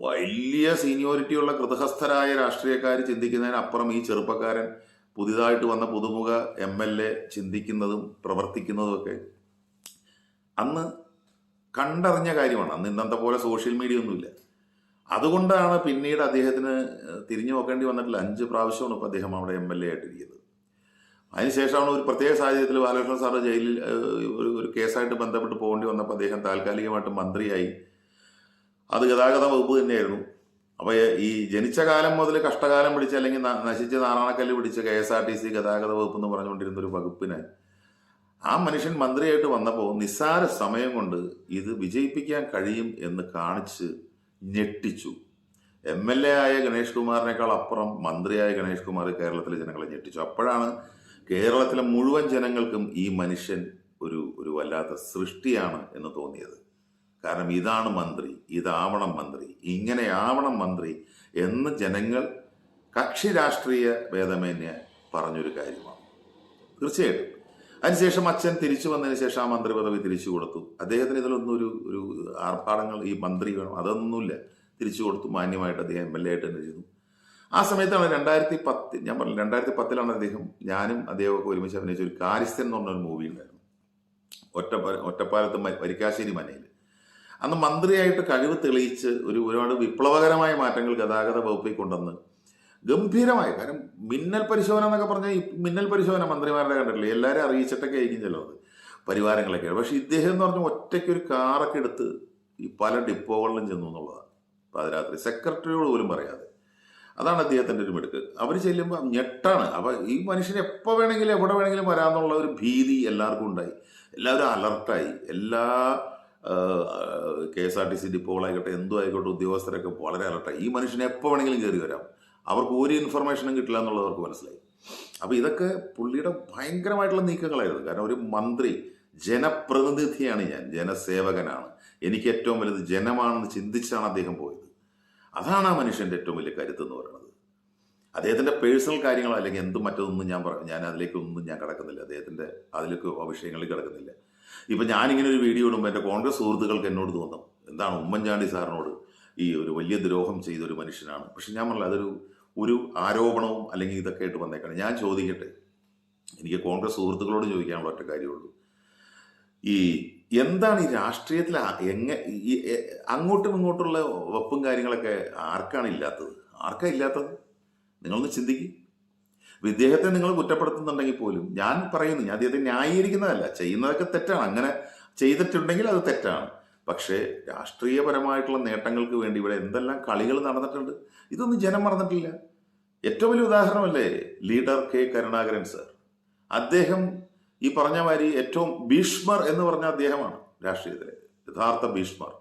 A: വലിയ സീനിയോറിറ്റിയുള്ള കൃതഹസ്ഥരായ രാഷ്ട്രീയക്കാർ ചിന്തിക്കുന്നതിനപ്പുറം ഈ ചെറുപ്പക്കാരൻ പുതിയതായിട്ട് വന്ന പുതുമുഖ എം എൽ എ ചിന്തിക്കുന്നതും പ്രവർത്തിക്കുന്നതും ഒക്കെ അന്ന് കണ്ടറിഞ്ഞ കാര്യമാണ്. അന്ന് ഇന്നത്തെ പോലെ സോഷ്യൽ മീഡിയ ഒന്നുമില്ല അതുകൊണ്ടാണ് പിന്നീട് അദ്ദേഹത്തിന് തിരിഞ്ഞു നോക്കേണ്ടി വന്നിട്ടില്ല അഞ്ച് പ്രാവശ്യമാണ് ഇപ്പോൾ അദ്ദേഹം അവിടെ എം എൽ എ ആയിട്ടിരിക്കുന്നത്. അതിനുശേഷമാണ് ഒരു പ്രത്യേക സാഹചര്യത്തിൽ ബാലകൃഷ്ണ സാറ് ജയിലിൽ ഒരു ഒരു കേസായിട്ട് ബന്ധപ്പെട്ട് പോകേണ്ടി വന്നപ്പോൾ അദ്ദേഹം താൽക്കാലികമായിട്ട് മന്ത്രിയായി. അത് ഗതാഗത വകുപ്പ് തന്നെയായിരുന്നു. അപ്പോൾ ഈ ജനിച്ച കാലം മുതൽ കഷ്ടകാലം പിടിച്ച അല്ലെങ്കിൽ നശിച്ച നാറാണക്കല്ല് പിടിച്ച K S R T C ഗതാഗത വകുപ്പ് എന്ന് പറഞ്ഞുകൊണ്ടിരുന്ന ഒരു വകുപ്പിനെ ആ മനുഷ്യൻ മന്ത്രിയായിട്ട് വന്നപ്പോൾ നിസ്സാര സമയം കൊണ്ട് ഇത് വിജയിപ്പിക്കാൻ കഴിയും എന്ന് കാണിച്ച് ഞെട്ടിച്ചു. എം എൽ എ ആയ ഗണേഷ് കുമാറിനേക്കാൾ അപ്പുറം മന്ത്രിയായ ഗണേഷ് കുമാർ കേരളത്തിലെ ജനങ്ങളെ ഞെട്ടിച്ചു. അപ്പോഴാണ് കേരളത്തിലെ മുഴുവൻ ജനങ്ങൾക്കും ഈ മനുഷ്യൻ ഒരു ഒരു വല്ലാത്ത സൃഷ്ടിയാണ് എന്ന് തോന്നിയത്. കാരണം ഇതാണ് മന്ത്രി ഇതാവണം മന്ത്രി ഇങ്ങനെ ആവണം മന്ത്രി എന്ന് ജനങ്ങൾ കക്ഷി രാഷ്ട്രീയ ഭേദമേന്യ പറഞ്ഞൊരു കാര്യമാണ്. തീർച്ചയായിട്ടും. അതിനുശേഷം അച്ഛൻ തിരിച്ചു വന്നതിന് ശേഷം ആ മന്ത്രി പദവി തിരിച്ചു കൊടുത്തു. അദ്ദേഹത്തിന് ഇതിലൊന്നും ഒരു ഒരു ആർഭാടങ്ങൾ ഈ മന്ത്രി വേണം അതൊന്നുമില്ല. തിരിച്ചു കൊടുത്തു മാന്യമായിട്ട് അദ്ദേഹം എം എൽ എ ആയിട്ട് തന്നെ ചെയ്തു ആ സമയത്താണ് രണ്ടായിരത്തി പത്ത് ഞാൻ പറഞ്ഞു രണ്ടായിരത്തി പത്തിലാണ് അദ്ദേഹം ഞാനും അദ്ദേഹമൊക്കെ ഒരുമിച്ച് അഭിനയിച്ച ഒരു കാര്യസ്ഥൻ എന്ന് പറഞ്ഞൊരു മൂവി ഉണ്ടായിരുന്നു. ഒറ്റപ്പ ഒറ്റപ്പാലത്ത് വരിക്കാശ്ശേരി മനയിൽ അന്ന് മന്ത്രിയായിട്ട് കഴിവ് തെളിയിച്ച് ഒരു ഒരുപാട് വിപ്ലവകരമായ മാറ്റങ്ങൾ ഗതാഗത വകുപ്പിൽ കൊണ്ടുവന്ന് ഗംഭീരമായി. കാരണം മിന്നൽ പരിശോധന എന്നൊക്കെ പറഞ്ഞാൽ മിന്നൽ പരിശോധന മന്ത്രിമാരുടെ കണ്ടിട്ടില്ലേ? എല്ലാവരും അറിയിച്ചിട്ടൊക്കെ ആയിരിക്കും ചിലത് പരിവാരങ്ങളൊക്കെ പക്ഷേ ഇദ്ദേഹം എന്ന് പറഞ്ഞാൽ ഒറ്റയ്ക്ക് ഒരു കാറൊക്കെ എടുത്ത് ഈ പല ഡിപ്പോകളിലും ചെന്നു എന്നുള്ളതാണ്. പാതിരാത്രി സെക്രട്ടറിയോട് പോലും പറയാതെ. അതാണ് അദ്ദേഹത്തിന്റെ ഒരു മിടുക്ക്. അവർ ചെല്ലുമ്പോൾ ഞെട്ടാണ്. അപ്പോൾ ഈ മനുഷ്യൻ എപ്പോൾ വേണമെങ്കിലും എവിടെ വേണമെങ്കിലും വരാമെന്നുള്ള ഒരു ഭീതി എല്ലാവർക്കും ഉണ്ടായി. എല്ലാവരും അലർട്ടായി. എല്ലാ K S R T C ഡിപ്പോകളായിക്കോട്ടെ എന്തും ആയിക്കോട്ടെ ഉദ്യോഗസ്ഥരൊക്കെ വളരെ അലർട്ടായി ഈ മനുഷ്യനെ എപ്പോൾ വേണമെങ്കിലും കയറി വരാം. അവർക്ക് ഒരു ഇൻഫർമേഷനും കിട്ടില്ല എന്നുള്ളത് അവർക്ക് മനസ്സിലായി. അപ്പോൾ ഇതൊക്കെ പുള്ളിയുടെ ഭയങ്കരമായിട്ടുള്ള നീക്കങ്ങളായിരുന്നു. കാരണം ഒരു മന്ത്രി ജനപ്രതിനിധിയാണ് ഞാൻ ജനസേവകനാണ്. എനിക്ക് ഏറ്റവും വലുത് ജനമാണെന്ന് ചിന്തിച്ചാണ് അദ്ദേഹം പോയത്. അതാണ് ആ മനുഷ്യന്റെ ഏറ്റവും വലിയ കരുത്ത് എന്ന് പറയുന്നത്. അദ്ദേഹത്തിന്റെ പേഴ്സണൽ കാര്യങ്ങളോ അല്ലെങ്കിൽ എന്തും മറ്റൊന്നും ഞാൻ പറ ഞാൻ അതിലേക്കൊന്നും ഞാൻ കിടക്കുന്നില്ല. അദ്ദേഹത്തിന്റെ അതിലേക്ക് ആ വിഷയങ്ങളിൽ കിടക്കുന്നില്ല. ഇപ്പം ഞാനിങ്ങനെ ഒരു വീഡിയോ ഇടുമ്പോൾ എന്റെ കോൺഗ്രസ് സുഹൃത്തുക്കൾക്ക് എന്നോട് തോന്നും എന്താണ് ഉമ്മൻചാണ്ടി സാറിനോട് ഈ ഒരു വലിയ ദ്രോഹം ചെയ്ത ഒരു മനുഷ്യനാണ്. പക്ഷെ ഞാൻ പറഞ്ഞില്ല അതൊരു ഒരു ആരോപണവും അല്ലെങ്കിൽ ഇതൊക്കെ ആയിട്ട് വന്നേക്കാണ്. ഞാൻ ചോദിക്കട്ടെ എനിക്ക് കോൺഗ്രസ് സുഹൃത്തുക്കളോട് ചോദിക്കാനുള്ള ഒറ്റ കാര്യമുള്ളൂ. ഈ എന്താണ് ഈ രാഷ്ട്രീയത്തിൽ എങ്ങ ഈ അങ്ങോട്ടും ഇങ്ങോട്ടുള്ള വെപ്പും കാര്യങ്ങളൊക്കെ ആർക്കാണ് ഇല്ലാത്തത്? ആർക്കാ ഇല്ലാത്തത്? നിങ്ങളൊന്ന് ചിന്തിക്കും. ഇദ്ദേഹത്തെ നിങ്ങൾ കുറ്റപ്പെടുത്തുന്നുണ്ടെങ്കിൽ പോലും ഞാൻ പറയുന്നു ഞാൻ അദ്ദേഹത്തെ ന്യായീകരിക്കുന്നതല്ല ചെയ്യുന്നതൊക്കെ തെറ്റാണ്. അങ്ങനെ ചെയ്തിട്ടുണ്ടെങ്കിൽ അത് തെറ്റാണ്. പക്ഷേ രാഷ്ട്രീയപരമായിട്ടുള്ള നേട്ടങ്ങൾക്ക് വേണ്ടി ഇവിടെ എന്തെല്ലാം കളികൾ നടന്നിട്ടുണ്ട് ഇതൊന്നും ജനം മറന്നിട്ടില്ല. ഏറ്റവും വലിയ ഉദാഹരണമല്ലേ ലീഡർ കെ കരുണാകരൻ സർ. അദ്ദേഹം ഈ പറഞ്ഞ മാതിരി ഏറ്റവും ഭീഷ്മർ എന്ന് പറഞ്ഞ അദ്ദേഹമാണ് രാഷ്ട്രീയത്തിലെ യഥാർത്ഥ ഭീഷ്മർ.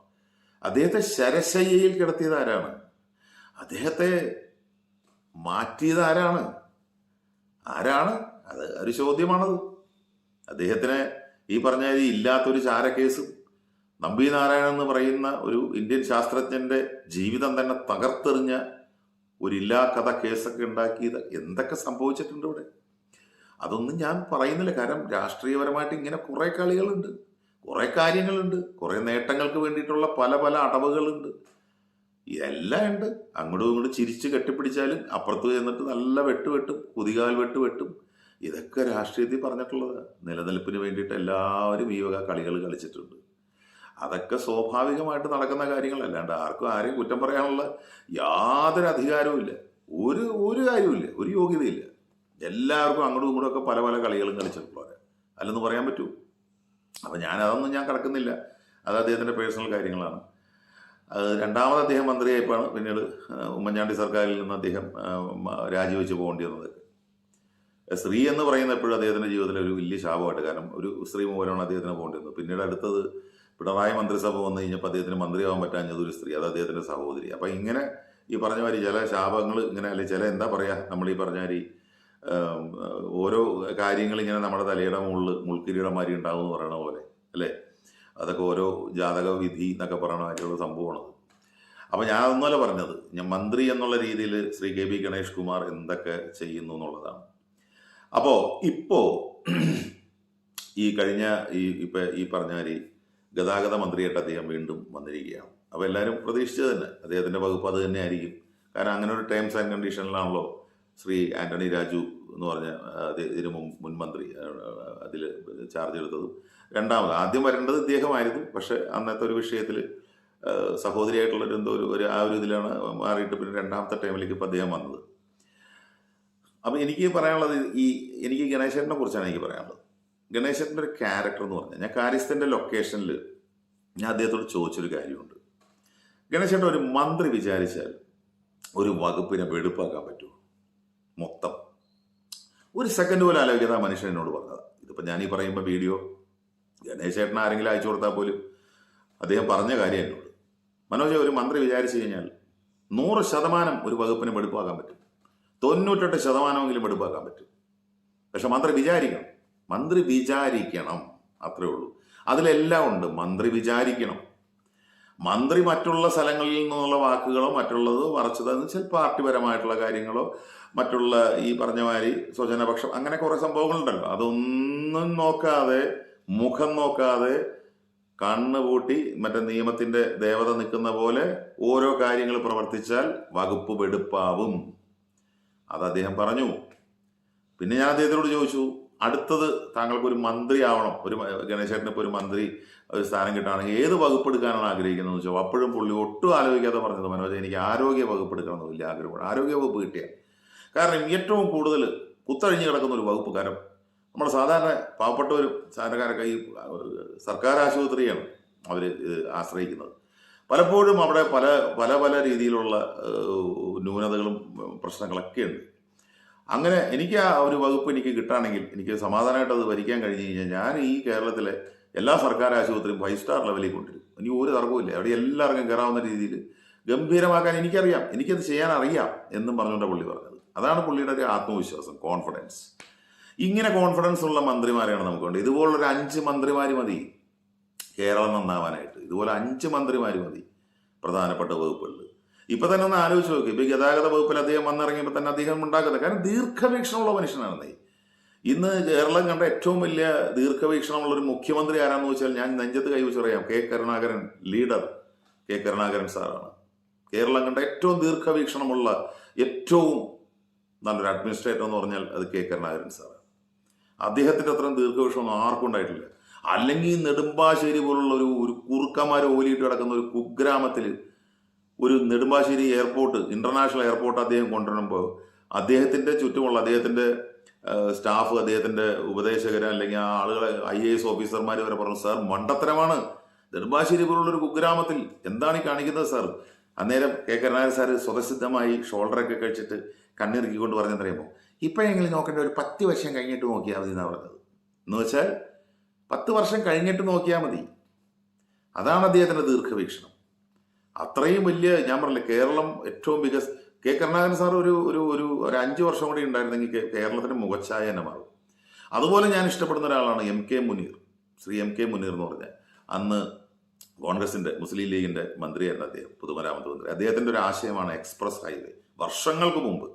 A: അദ്ദേഹത്തെ ശരശയ്യയിൽ കിടത്തിയത് ആരാണ്? അദ്ദേഹത്തെ മാറ്റിയത് ആരാണ്? ആരാണ്? അത് ഒരു ചോദ്യമാണത്. അദ്ദേഹത്തിന് ഈ പറഞ്ഞ ഇല്ലാത്തൊരു ചാരക്കേസും നമ്പി നാരായണൻ എന്ന് പറയുന്ന ഒരു ഇന്ത്യൻ ശാസ്ത്രജ്ഞന്റെ ജീവിതം തന്നെ തകർത്തെറിഞ്ഞ ഒരു ഇല്ലാ കഥ കേസൊക്കെ ഉണ്ടാക്കിയത് എന്തൊക്കെ സംഭവിച്ചിട്ടുണ്ട് ഇവിടെ? അതൊന്നും ഞാൻ പറയുന്നില്ല. കാരണം രാഷ്ട്രീയപരമായിട്ട് ഇങ്ങനെ കുറെ കളികളുണ്ട് കുറെ കാര്യങ്ങളുണ്ട് കുറെ നേട്ടങ്ങൾക്ക് വേണ്ടിയിട്ടുള്ള പല പല അടവുകളുണ്ട്. ഇതെല്ലാം ഉണ്ട്. അങ്ങോട്ടും ഇങ്ങോട്ടും ചിരിച്ച് കെട്ടിപ്പിടിച്ചാലും അപ്പുറത്ത് ചെന്നിട്ട് നല്ല വെട്ട് വെട്ടും കുതികാൽ വെട്ട് വെട്ടും. ഇതൊക്കെ രാഷ്ട്രീയത്തിൽ പറഞ്ഞിട്ടുള്ളത്. നിലനിൽപ്പിന് വേണ്ടിയിട്ട് എല്ലാവരും ഈ വക കളികൾ കളിച്ചിട്ടുണ്ട്. അതൊക്കെ സ്വാഭാവികമായിട്ട് നടക്കുന്ന കാര്യങ്ങളല്ലാണ്ട് ആർക്കും ആരെയും കുറ്റം പറയാനുള്ള യാതൊരു അധികാരവും ഇല്ല. ഒരു ഒരു കാര്യവുമില്ല ഒരു യോഗ്യതയില്ല. എല്ലാവർക്കും അങ്ങോട്ടും ഇങ്ങോട്ടും ഒക്കെ പല പല കളികളും കളിച്ചിട്ടുള്ളവരെ. അല്ലെന്ന് പറയാൻ പറ്റൂ. അപ്പം ഞാൻ അതൊന്നും ഞാൻ കിടക്കുന്നില്ല. അത് അദ്ദേഹത്തിന്റെ പേഴ്സണൽ കാര്യങ്ങളാണ്. അത് രണ്ടാമത് അദ്ദേഹം മന്ത്രിയായപ്പോഴാണ് പിന്നീട് ഉമ്മൻചാണ്ടി സർക്കാരിൽ നിന്ന് അദ്ദേഹം രാജിവെച്ച് പോകേണ്ടി വന്നത് സ്ത്രീ എന്ന് പറയുന്ന എപ്പോഴും അദ്ദേഹത്തിന്റെ ജീവിതത്തിൽ ഒരു വലിയ ശാപമായിട്ട് കാരണം ഒരു സ്ത്രീ മൂലമാണ് അദ്ദേഹത്തിന് പോകേണ്ടി വന്നത് പിന്നീട് അടുത്തത് പിണറായി മന്ത്രിസഭ വന്നു കഴിഞ്ഞപ്പോൾ അദ്ദേഹത്തിന് മന്ത്രിയാവാൻ പറ്റാഞ്ഞത് ഒരു സ്ത്രീ അത് അദ്ദേഹത്തിന്റെ സഹോദരി. അപ്പം ഇങ്ങനെ ഈ പറഞ്ഞ മാതിരി ചില ശാപങ്ങൾ ഇങ്ങനെ അല്ലെ ചില എന്താ പറയുക നമ്മൾ ഈ പറഞ്ഞ മാതിരി ഓരോ കാര്യങ്ങൾ ഇങ്ങനെ നമ്മുടെ തലയുടെ മുകളിൽ മുൾക്കിരീടന്മാരി ഉണ്ടാവും എന്ന് പറയുന്ന പോലെ അല്ലേ? അതൊക്കെ ഓരോ ജാതക വിധി എന്നൊക്കെ പറയണ മാതിരിയുള്ള സംഭവമാണത് അപ്പം ഞാൻ ഒന്നുമല്ല പറഞ്ഞത്. ഞാൻ മന്ത്രി എന്നുള്ള രീതിയിൽ ശ്രീ കെ ബി ഗണേഷ് കുമാർ എന്തൊക്കെ ചെയ്യുന്നു എന്നുള്ളതാണ്. അപ്പോൾ ഇപ്പോൾ ഈ കഴിഞ്ഞ ഈ ഇപ്പം ഈ പറഞ്ഞ മാതിരി ഗതാഗത മന്ത്രിയായിട്ട് അദ്ദേഹം വീണ്ടും വന്നിരിക്കുകയാണ്. അപ്പോൾ എല്ലാവരും പ്രതീക്ഷിച്ചത് തന്നെ അദ്ദേഹത്തിന്റെ വകുപ്പ് അത് തന്നെ ആയിരിക്കും. കാരണം അങ്ങനെ ഒരു ടേംസ് ആൻഡ് കണ്ടീഷനിലാണല്ലോ ശ്രീ ആന്റണി രാജു എന്ന് പറഞ്ഞ ഇതിന് മുൻ മുൻമന്ത്രി അതിൽ ചാർജ് എടുത്തതും. രണ്ടാമത് ആദ്യം വരേണ്ടത് ഇദ്ദേഹമായിരുന്നു. പക്ഷെ അന്നത്തെ ഒരു വിഷയത്തിൽ സഹോദരിയായിട്ടുള്ള ഒരു എന്തോ ഒരു ആ ഒരു ഇതിലാണ് മാറിയിട്ട് പിന്നെ രണ്ടാമത്തെ ടൈമിലേക്ക് ഇപ്പം അദ്ദേഹം വന്നത്. അപ്പം എനിക്ക് പറയാനുള്ളത് ഈ എനിക്ക് ഗണേശനെ കുറിച്ചാണ് എനിക്ക് പറയാനുള്ളത്. ഗണേശേട്ടന്റെ ഒരു ക്യാരക്ടർ എന്ന് പറഞ്ഞാൽ ഞാൻ കാര്യസ്ഥന്റെ ലൊക്കേഷനിൽ ഞാൻ അദ്ദേഹത്തോട് ചോദിച്ചൊരു കാര്യമുണ്ട്. ഗണേശന്റെ ഒരു മന്ത്രി വിചാരിച്ചാൽ ഒരു വകുപ്പിനെ വെടുപ്പാക്കാൻ പറ്റുമോ? മൊത്തം. ഒരു സെക്കൻഡ് പോലും ആലോചിക്കാതെ ആ മനുഷ്യൻ എന്നോട് പറഞ്ഞത്. ഇതിപ്പോൾ ഞാൻ ഈ പറയുമ്പോൾ വീഡിയോ ഗണേശേട്ടൻ ആരെങ്കിലും അയച്ചു കൊടുത്താൽ പോലും അദ്ദേഹം പറഞ്ഞ കാര്യം എന്നോട്. മനോജ് ഒരു മന്ത്രി വിചാരിച്ചു കഴിഞ്ഞാൽ നൂറ് ശതമാനം ഒരു വകുപ്പിനെ വെടുപ്പാക്കാൻ പറ്റും. തൊണ്ണൂറ്റെട്ട് ശതമാനമെങ്കിലും വെടുപ്പാക്കാൻ പറ്റും. പക്ഷെ മന്ത്രി വിചാരിക്കണം. മന്ത്രി വിചാരിക്കണം. അത്രേ ഉള്ളൂ. അതിലെല്ലാം ഉണ്ട്. മന്ത്രി വിചാരിക്കണം. മന്ത്രി മറ്റുള്ള സ്ഥലങ്ങളിൽ നിന്നുള്ള വാക്കുകളോ മറ്റുള്ളതോ മറ്റുള്ളത് മറച്ചതെന്ന് വെച്ചാൽ പാർട്ടിപരമായിട്ടുള്ള കാര്യങ്ങളോ മറ്റുള്ള ഈ പറഞ്ഞ മാതിരി സ്വജനപക്ഷം അങ്ങനെ കുറേ സംഭവങ്ങളുണ്ടല്ലോ. അതൊന്നും നോക്കാതെ മുഖം നോക്കാതെ കണ്ണ് പൂട്ടി മറ്റേ നിയമത്തിന്റെ ദേവത നിൽക്കുന്ന പോലെ ഓരോ കാര്യങ്ങൾ പ്രവർത്തിച്ചാൽ വകുപ്പ് വെടുപ്പാവും. അത് അദ്ദേഹം പറഞ്ഞു. പിന്നെ ഞാൻ അദ്ദേഹത്തിനോട് ചോദിച്ചു അടുത്തത് താങ്കൾക്ക് ഒരു മന്ത്രി ആവണം. ഒരു ഗണേശേട്ടന് ഇപ്പോൾ ഒരു മന്ത്രി ഒരു സ്ഥാനം കിട്ടുകയാണെങ്കിൽ ഏത് വകുപ്പ് എടുക്കാനാണ് ആഗ്രഹിക്കുന്നത് എന്ന് ചോദിച്ചു. അപ്പോഴും പുള്ളി ഒട്ടും ആലോചിക്കാതെ പറഞ്ഞത് മനോജ് എനിക്ക് ആരോഗ്യ വകുപ്പ് എടുക്കണമെന്ന് വലിയ ആഗ്രഹമാണ്. ആരോഗ്യ വകുപ്പ് കിട്ടിയ. കാരണം ഏറ്റവും കൂടുതൽ കുത്തഴിഞ്ഞ് കിടക്കുന്ന ഒരു വകുപ്പ് കാരണം നമ്മുടെ സാധാരണ പാവപ്പെട്ട ഒരു സാധാരണക്കാരൊക്കെ ഈ സർക്കാർ ആശുപത്രിയാണ് അവർ ആശ്രയിക്കുന്നത്. പലപ്പോഴും അവിടെ പല പല പല രീതിയിലുള്ള ന്യൂനതകളും പ്രശ്നങ്ങളൊക്കെ ഉണ്ട്. അങ്ങനെ എനിക്ക് ആ ഒരു വകുപ്പ് എനിക്ക് കിട്ടുകയാണെങ്കിൽ എനിക്ക് സമാധാനമായിട്ട് അത് ഭരിക്കാൻ കഴിഞ്ഞു കഴിഞ്ഞാൽ ഞാൻ ഈ കേരളത്തിലെ എല്ലാ സർക്കാർ ആശുപത്രിയും ഫൈവ് സ്റ്റാർ ലെവലിൽ കൊണ്ടുവരും. എനിക്ക് ഒരു തർക്കവുമില്ല. അവിടെ എല്ലാവർക്കും കയറാവുന്ന രീതിയിൽ ഗംഭീരമാക്കാൻ എനിക്കറിയാം. എനിക്കത് ചെയ്യാൻ അറിയാം എന്നും പറഞ്ഞുകൊണ്ട് പുള്ളി പറഞ്ഞത്. അതാണ് പുള്ളിയുടെ ഒരു ആത്മവിശ്വാസം കോൺഫിഡൻസ് ഇങ്ങനെ കോൺഫിഡൻസ് ഉള്ള മന്ത്രിമാരെയാണ് നമുക്കുണ്ട്. ഇതുപോലൊരു അഞ്ച് മന്ത്രിമാർ മതി. കേരളം നന്നാവാനായിട്ട്. ഇതുപോലെ അഞ്ച് മന്ത്രിമാർ മതി. പ്രധാനപ്പെട്ട വകുപ്പുകളിൽ ഇപ്പൊ തന്നെ ഒന്ന് ആലോചിച്ച് നോക്കി. ഇപ്പൊ ഗതാഗത വകുപ്പിൽ അദ്ദേഹം വന്നിറങ്ങിയപ്പോൾ തന്നെ അദ്ദേഹം ഉണ്ടാക്കുന്നത്. കാരണം ദീർഘവീക്ഷണമുള്ള മനുഷ്യനാണ് ഇന്ന് കേരളം കണ്ട ഏറ്റവും വലിയ ദീർഘവീക്ഷണമുള്ള ഒരു മുഖ്യമന്ത്രി ആരാന്ന് വെച്ചാൽ ഞാൻ നെഞ്ചത്ത് കൈവച്ച് പറയാം K Karunakaran leader K Karunakaran സാറാണ്. കേരളം കണ്ട ഏറ്റവും ദീർഘവീക്ഷണമുള്ള ഏറ്റവും നല്ലൊരു അഡ്മിനിസ്ട്രേറ്റർ എന്ന് പറഞ്ഞാൽ അത് കെ കരുണാകരൻ സാറാണ്. അദ്ദേഹത്തിന്റെ അത്രയും ദീർഘവിഷമൊന്നും ആർക്കും ഉണ്ടായിട്ടില്ല. അല്ലെങ്കിൽ നെടുമ്പാശ്ശേരി പോലുള്ള ഒരു ഒരു കുറുക്കന്മാർ ഓലിയിട്ട് കിടക്കുന്ന ഒരു കുഗ്രാമത്തിൽ ഒരു നെടുമ്പാശ്ശേരി എയർപോർട്ട് ഇന്റർനാഷണൽ എയർപോർട്ട് അദ്ദേഹം കൊണ്ടുവരുമ്പോൾ അദ്ദേഹത്തിന്റെ ചുറ്റുമുള്ള അദ്ദേഹത്തിന്റെ സ്റ്റാഫ് അദ്ദേഹത്തിന്റെ ഉപദേശകർ അല്ലെങ്കിൽ ആ ആളുകളെ ഐ എ എസ് ഓഫീസർമാർ വരെ പറഞ്ഞു സാർ മണ്ടത്തരമാണ്. നെടുമ്പാശ്ശേരി പോലുള്ള ഒരു കുഗ്രാമത്തിൽ എന്താണ് ഈ കാണിക്കുന്നത് സാർ? അന്നേരം കെ. കരുണാകരൻ സാർ സ്വതസിദ്ധമായി ഷോൾഡറൊക്കെ കഴിച്ചിട്ട് കണ്ണിറുക്കിക്കൊണ്ട് പറഞ്ഞെന്നറിയുമ്പോൾ ഇപ്പോഴെങ്കിലും നോക്കേണ്ട ഒരു പത്ത് വർഷം കഴിഞ്ഞിട്ട് നോക്കിയാൽ മതി എന്നാണ് പറഞ്ഞത്. എന്ന് വെച്ചാൽ പത്ത് വർഷം കഴിഞ്ഞിട്ട് നോക്കിയാൽ മതി. അതാണ് അദ്ദേഹത്തിന്റെ ദീർഘവീക്ഷണം. അത്രയും വലിയ ഞാൻ പറഞ്ഞില്ല കേരളം ഏറ്റവും വികസ് കെ. കരുണാകരൻ സാർ ഒരു ഒരു ഒരു ഒരു അഞ്ച് വർഷം കൂടി ഉണ്ടായിരുന്നെങ്കിൽ കേരളത്തിന് മുഖച്ഛായ തന്നെ മാറും. അതുപോലെ ഞാൻ ഇഷ്ടപ്പെടുന്ന ഒരാളാണ് M. K. Muneer Shri. M. K. Muneer എന്ന് പറഞ്ഞാൽ. അന്ന് കോൺഗ്രസിന്റെ മുസ്ലിം ലീഗിന്റെ മന്ത്രിയായിരുന്നു അദ്ദേഹം പൊതുമരാമത്ത് മന്ത്രി അദ്ദേഹത്തിന്റെ ഒരു ആശയമാണ് എക്സ്പ്രസ് ഹൈവേ വർഷങ്ങൾക്ക് മുമ്പ്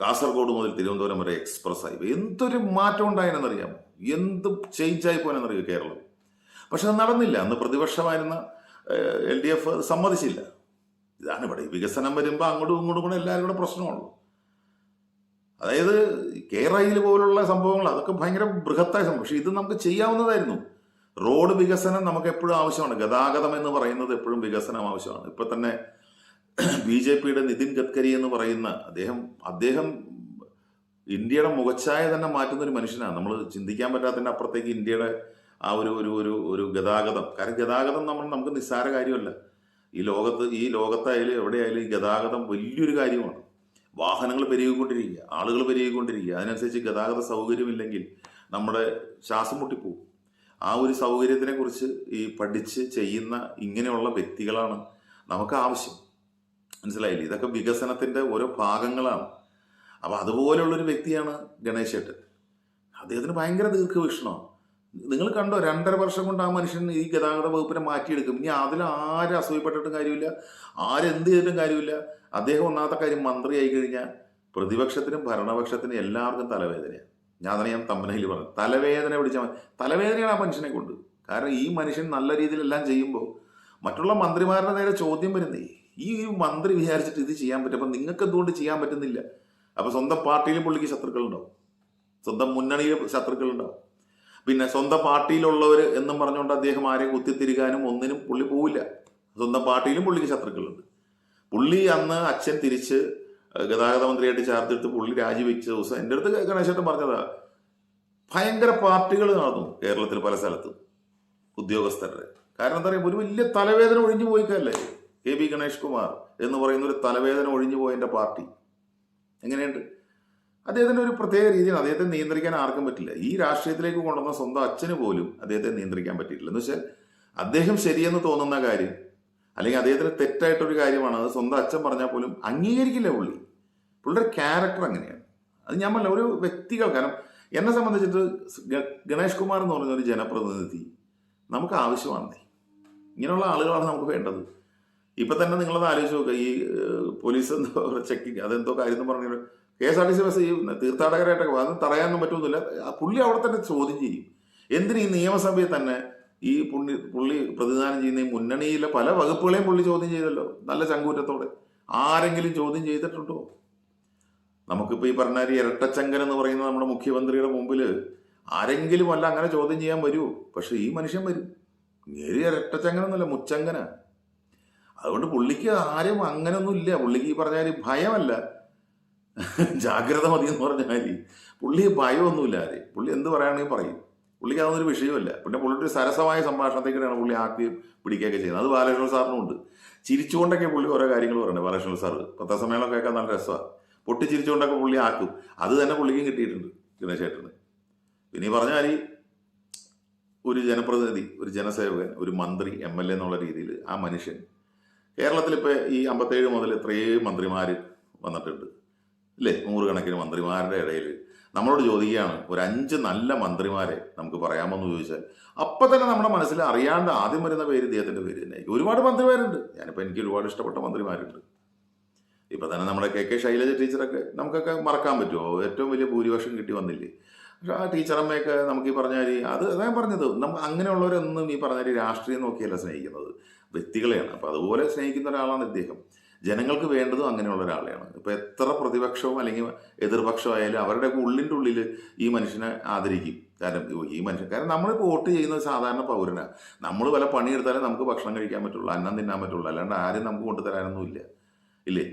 A: കാസർഗോഡ് മുതൽ തിരുവനന്തപുരം വരെ എക്സ്പ്രസ് ഹൈവേ എന്തൊരു മാറ്റം ഉണ്ടായെന്നറിയാമോ? എന്ത് ചേഞ്ച് ആയി പോയെന്നറിയോ കേരളം? പക്ഷെ അത് നടന്നില്ല. അന്ന് പ്രതിപക്ഷമായിരുന്ന എൽ ഡി എഫ് സമ്മതിച്ചില്ല. ഇതാണ് ഇവിടെ വികസനം വരുമ്പോൾ അങ്ങോട്ടും ഇങ്ങോട്ടും കൂടെ എല്ലാവരും കൂടെ പ്രശ്നമുള്ളൂ. അതായത് കേരളയിൽ പോലുള്ള സംഭവങ്ങൾ അതൊക്കെ ഭയങ്കര ബൃഹത്തായ സംഭവം. പക്ഷെ ഇത് നമുക്ക് ചെയ്യാവുന്നതായിരുന്നു. റോഡ് വികസനം നമുക്ക് എപ്പോഴും ആവശ്യമാണ്. ഗതാഗതം എന്ന് പറയുന്നത് എപ്പോഴും വികസനം ആവശ്യമാണ്. ഇപ്പൊ തന്നെ [CLEARS THROAT] ബി ജെ പിയുടെ നിതിൻ ഗഡ്കരി എന്ന് പറയുന്ന അദ്ദേഹം അദ്ദേഹം ഇന്ത്യയുടെ മുഖച്ഛായ തന്നെ മാറ്റുന്ന ഒരു മനുഷ്യനാണ്. നമ്മൾ ചിന്തിക്കാൻ പറ്റാത്തതിന്റെ അപ്പുറത്തേക്ക് ഇന്ത്യയുടെ ആ ഒരു ഒരു ഒരു ഒരു ഗതാഗതം. കാരണം ഗതാഗതം നമ്മൾ നമുക്ക് നിസ്സാര കാര്യമല്ല. ഈ ലോകത്ത് ഈ ലോകത്തായാലും എവിടെയായാലും ഈ ഗതാഗതം വലിയൊരു കാര്യമാണ്. വാഹനങ്ങൾ പെരുകിക്കൊണ്ടിരിക്കുക ആളുകൾ പെരുകിക്കൊണ്ടിരിക്കുക. അതിനനുസരിച്ച് ഗതാഗത സൗകര്യമില്ലെങ്കിൽ നമ്മുടെ ശ്വാസം മുട്ടിപ്പോവും. ആ ഒരു സൗകര്യത്തിനെ കുറിച്ച് ഈ പഠിച്ച് ചെയ്യുന്ന ഇങ്ങനെയുള്ള വ്യക്തികളാണ് നമുക്ക് ആവശ്യം. മനസ്സിലായില്ലേ? ഇതൊക്കെ വികസനത്തിന്റെ ഓരോ ഭാഗങ്ങളാണ്. അപ്പൊ അതുപോലെയുള്ളൊരു വ്യക്തിയാണ് ഗണേശ് ഏട്ടൻ. അദ്ദേഹത്തിന് ഭയങ്കര ദീർഘവീക്ഷണമാണ് നിങ്ങൾ കണ്ടോ രണ്ടര വർഷം കൊണ്ട് ആ മനുഷ്യൻ ഈ ഗതാഗത വകുപ്പിനെ മാറ്റിയെടുക്കും. ഇനി അതിൽ ആരും അസൂയപ്പെട്ടിട്ടും കാര്യമില്ല. ആരെന്ത് ചെയ്തിട്ടും കാര്യമില്ല. അദ്ദേഹം ഒന്നാമത്തെ കാര്യം മന്ത്രിയായി കഴിഞ്ഞാൽ പ്രതിപക്ഷത്തിനും ഭരണപക്ഷത്തിനും എല്ലാവർക്കും തലവേദനയാണ്. ഞാൻ തന്നെ ഞാൻ തമ്പനയിൽ പറഞ്ഞു തലവേദന പിടിച്ചാൽ മതി തലവേദനയാണ് ആ മനുഷ്യനെ കൊണ്ട്. കാരണം ഈ മനുഷ്യൻ നല്ല രീതിയിലെല്ലാം ചെയ്യുമ്പോൾ മറ്റുള്ള മന്ത്രിമാരുടെ നേരെ ചോദ്യം വരുന്നേ ഈ മന്ത്രി വിചാരിച്ചിട്ട് ഇത് ചെയ്യാൻ പറ്റും അപ്പം നിങ്ങൾക്ക് എന്തുകൊണ്ട് ചെയ്യാൻ പറ്റുന്നില്ല? അപ്പം സ്വന്തം പാർട്ടിയിലും പുള്ളിക്ക് ശത്രുക്കളുണ്ടാവും. സ്വന്തം മുന്നണിയിൽ ശത്രുക്കളുണ്ടാവും. പിന്നെ സ്വന്തം പാർട്ടിയിലുള്ളവർ എന്നും പറഞ്ഞുകൊണ്ട് അദ്ദേഹം ആരെയും കുത്തിത്തിരിക്കാനും ഒന്നിനും പുള്ളി പോവില്ല. സ്വന്തം പാർട്ടിയിലും പുള്ളിക്ക് ശത്രുക്കളുണ്ട്. പുള്ളി അന്ന് അച്ഛൻ തിരിച്ച് ഗതാഗത മന്ത്രിയായിട്ട് ചേർത്തെടുത്ത് പുള്ളി രാജിവെച്ച ദിവസം എന്റെ അടുത്ത് ഗണേശേട്ടൻ പറഞ്ഞതാ ഭയങ്കര പാർട്ടികൾ നടന്നു കേരളത്തിൽ പല സ്ഥലത്തും ഉദ്യോഗസ്ഥരുടെ. കാരണം എന്താ പറയുക ഒരു വലിയ തലവേദന ഒഴിഞ്ഞു പോയിക്കല്ലേ? കെ ബി ഗണേഷ് കുമാർ എന്ന് പറയുന്ന ഒരു തലവേദന ഒഴിഞ്ഞു പോയതിന്റെ പാർട്ടി. എങ്ങനെയുണ്ട്? അദ്ദേഹത്തിന്റെ ഒരു പ്രത്യേക രീതിയിൽ അദ്ദേഹത്തെ നിയന്ത്രിക്കാൻ ആർക്കും പറ്റില്ല. ഈ രാഷ്ട്രീയത്തിലേക്ക് കൊണ്ടുവന്ന സ്വന്തം അച്ഛന് പോലും അദ്ദേഹത്തെ നിയന്ത്രിക്കാൻ പറ്റിയിട്ടില്ല. എന്ന് വെച്ചാൽ അദ്ദേഹം ശരിയെന്ന് തോന്നുന്ന കാര്യം അല്ലെങ്കിൽ അദ്ദേഹത്തിന് തെറ്റായിട്ടൊരു കാര്യമാണ്. അത് സ്വന്തം അച്ഛൻ പറഞ്ഞാൽ പോലും അംഗീകരിക്കില്ല പുള്ളി. പുള്ളിയുടെ ക്യാരക്ടർ അങ്ങനെയാണ്. അത് ഞാൻ പറഞ്ഞ ഒരു വ്യക്തികൾ കാരണം എന്നെ സംബന്ധിച്ചിട്ട് ഗണേഷ് കുമാർ എന്ന് പറഞ്ഞ ഒരു ജനപ്രതിനിധി നമുക്ക് ആവശ്യമാണെന്നേ ഇങ്ങനെയുള്ള ആളുകളാണ് നമുക്ക് വേണ്ടത്. ഇപ്പൊ തന്നെ നിങ്ങളത് ആലോചിച്ച് നോക്കുക ഈ പോലീസ് എന്തോ ചെക്കിങ് അതെന്തോ കാര്യം എന്ന് പറഞ്ഞു K S R T C bus ഈ തീർത്ഥാടകരായിട്ടൊക്കെ അത് തടയാനൊന്നും പറ്റുമെന്നില്ല പുള്ളി അവിടെ തന്നെ ചോദ്യം ചെയ്യും. എന്തിന് ഈ നിയമസഭയിൽ തന്നെ ഈ പുള്ളി പുള്ളി പ്രതിദാനം ചെയ്യുന്ന ഈ മുന്നണിയിലെ പല വകുപ്പുകളെയും പുള്ളി ചോദ്യം ചെയ്തല്ലോ. നല്ല ചങ്കൂറ്റത്തോടെ. ആരെങ്കിലും ചോദ്യം ചെയ്തിട്ടുണ്ടോ? നമുക്കിപ്പോൾ ഈ പറഞ്ഞ ഒരു ഇരട്ടച്ചങ്കൻ എന്ന് പറയുന്ന നമ്മുടെ മുഖ്യമന്ത്രിയുടെ മുമ്പിൽ ആരെങ്കിലും അല്ല അങ്ങനെ ചോദ്യം ചെയ്യാൻ വരൂ. പക്ഷെ ഈ മനുഷ്യൻ വരും. ഇങ്ങനെ ഇരട്ടച്ചങ്കനൊന്നുമല്ല മുച്ചങ്കനാ. അതുകൊണ്ട് പുള്ളിക്ക് ആരും അങ്ങനെയൊന്നും ഇല്ല. പുള്ളിക്ക് ഈ പറഞ്ഞാൽ ഭയമല്ല. ജാഗ്രത മതി എന്ന് പറഞ്ഞാൽ പുള്ളി ഭയമൊന്നുമില്ല ആരെയും പുള്ളി എന്ത് പറയുകയാണെങ്കിൽ പറയും. പുള്ളിക്ക് അതൊന്നും ഒരു വിഷയമല്ല പിന്നെ പുള്ളിയുടെ ഒരു സരസമായ സംഭാഷണത്തേക്കാണ് പുള്ളി ആക്കി പിടിക്കുകയൊക്കെ ചെയ്യുന്നത്. അത് ബാലകൃഷ്ണൻ സാറിനും ഉണ്ട്. ചിരിച്ചുകൊണ്ടൊക്കെ പുള്ളി ഓരോ കാര്യങ്ങൾ പറയുന്നത് ബാലകൃഷ്ണൻ സാറ്. പത്രസമ്മേളനം കേൾക്കാൻ നല്ല രസമാണ് പൊട്ടിച്ചിരിച്ചുകൊണ്ടൊക്കെ പുള്ളി ആക്കും. അത് തന്നെ പുള്ളിക്കും കിട്ടിയിട്ടുണ്ട് ഗണേശേട്ടന് പിന്നെ ഈ പറഞ്ഞാൽ ഒരു ജനപ്രതിനിധി ഒരു ജനസേവകൻ ഒരു മന്ത്രി എം എൽ എ എന്നുള്ള രീതിയിൽ ആ മനുഷ്യൻ. കേരളത്തിൽ ഇപ്പോൾ ഈ അമ്പത്തേഴ് മുതൽ എത്രയും മന്ത്രിമാർ വന്നിട്ടുണ്ട്. ഇല്ലേ? നൂറുകണക്കിന് മന്ത്രിമാരുടെ ഇടയിൽ നമ്മളോട് ചോദിക്കുകയാണ് ഒരു അഞ്ച് നല്ല മന്ത്രിമാരെ നമുക്ക് പറയാമെന്ന് ചോദിച്ചാൽ? അപ്പം തന്നെ നമ്മുടെ മനസ്സിൽ അറിയാണ്ട് ആദ്യം വരുന്ന പേര് ഇദ്ദേഹത്തിന്റെ പേര് തന്നെ ഒരുപാട് മന്ത്രിമാരുണ്ട്. ഞാനിപ്പോൾ എനിക്ക് ഒരുപാട് ഇഷ്ടപ്പെട്ട മന്ത്രിമാരുണ്ട്. ഇപ്പം തന്നെ നമ്മുടെ കെ കെ ശൈലജ ടീച്ചറൊക്കെ നമുക്കൊക്കെ മറക്കാൻ പറ്റുമോ? ഏറ്റവും വലിയ ഭൂരിപക്ഷം കിട്ടി വന്നില്ലേ? പക്ഷെ ആ ടീച്ചറമ്മയൊക്കെ നമുക്ക് ഈ പറഞ്ഞാൽ അത് അതാണ് പറഞ്ഞത്. നമ്മ അങ്ങനെയുള്ളവരൊന്നും ഈ പറഞ്ഞാൽ രാഷ്ട്രീയം നോക്കിയല്ല സ്നേഹിക്കുന്നത്. വ്യക്തികളെയാണ്. അപ്പോൾ അതുപോലെ സ്നേഹിക്കുന്ന ഒരാളാണ് ഇദ്ദേഹം. ജനങ്ങൾക്ക് വേണ്ടതും അങ്ങനെയുള്ള ഒരാളെയാണ്. ഇപ്പം എത്ര പ്രതിപക്ഷവും അല്ലെങ്കിൽ എതിർപക്ഷവും ആയാലും അവരുടെ ഉള്ളിന്റെ ഉള്ളിൽ ഈ മനുഷ്യനെ ആദരിക്കും. കാരണം ഈ മനുഷ്യൻ കാരണം നമ്മളിപ്പോൾ വോട്ട് ചെയ്യുന്ന സാധാരണ പൗരനാണ് നമ്മൾ വല്ല പണിയെടുത്താലേ നമുക്ക് ഭക്ഷണം കഴിക്കാൻ പറ്റുള്ളൂ അന്നം തിന്നാൻ പറ്റുള്ളൂ. അല്ലാണ്ട് ആരും നമുക്ക് കൊണ്ടുതരാനൊന്നും ഇല്ല. ഇല്ലേ?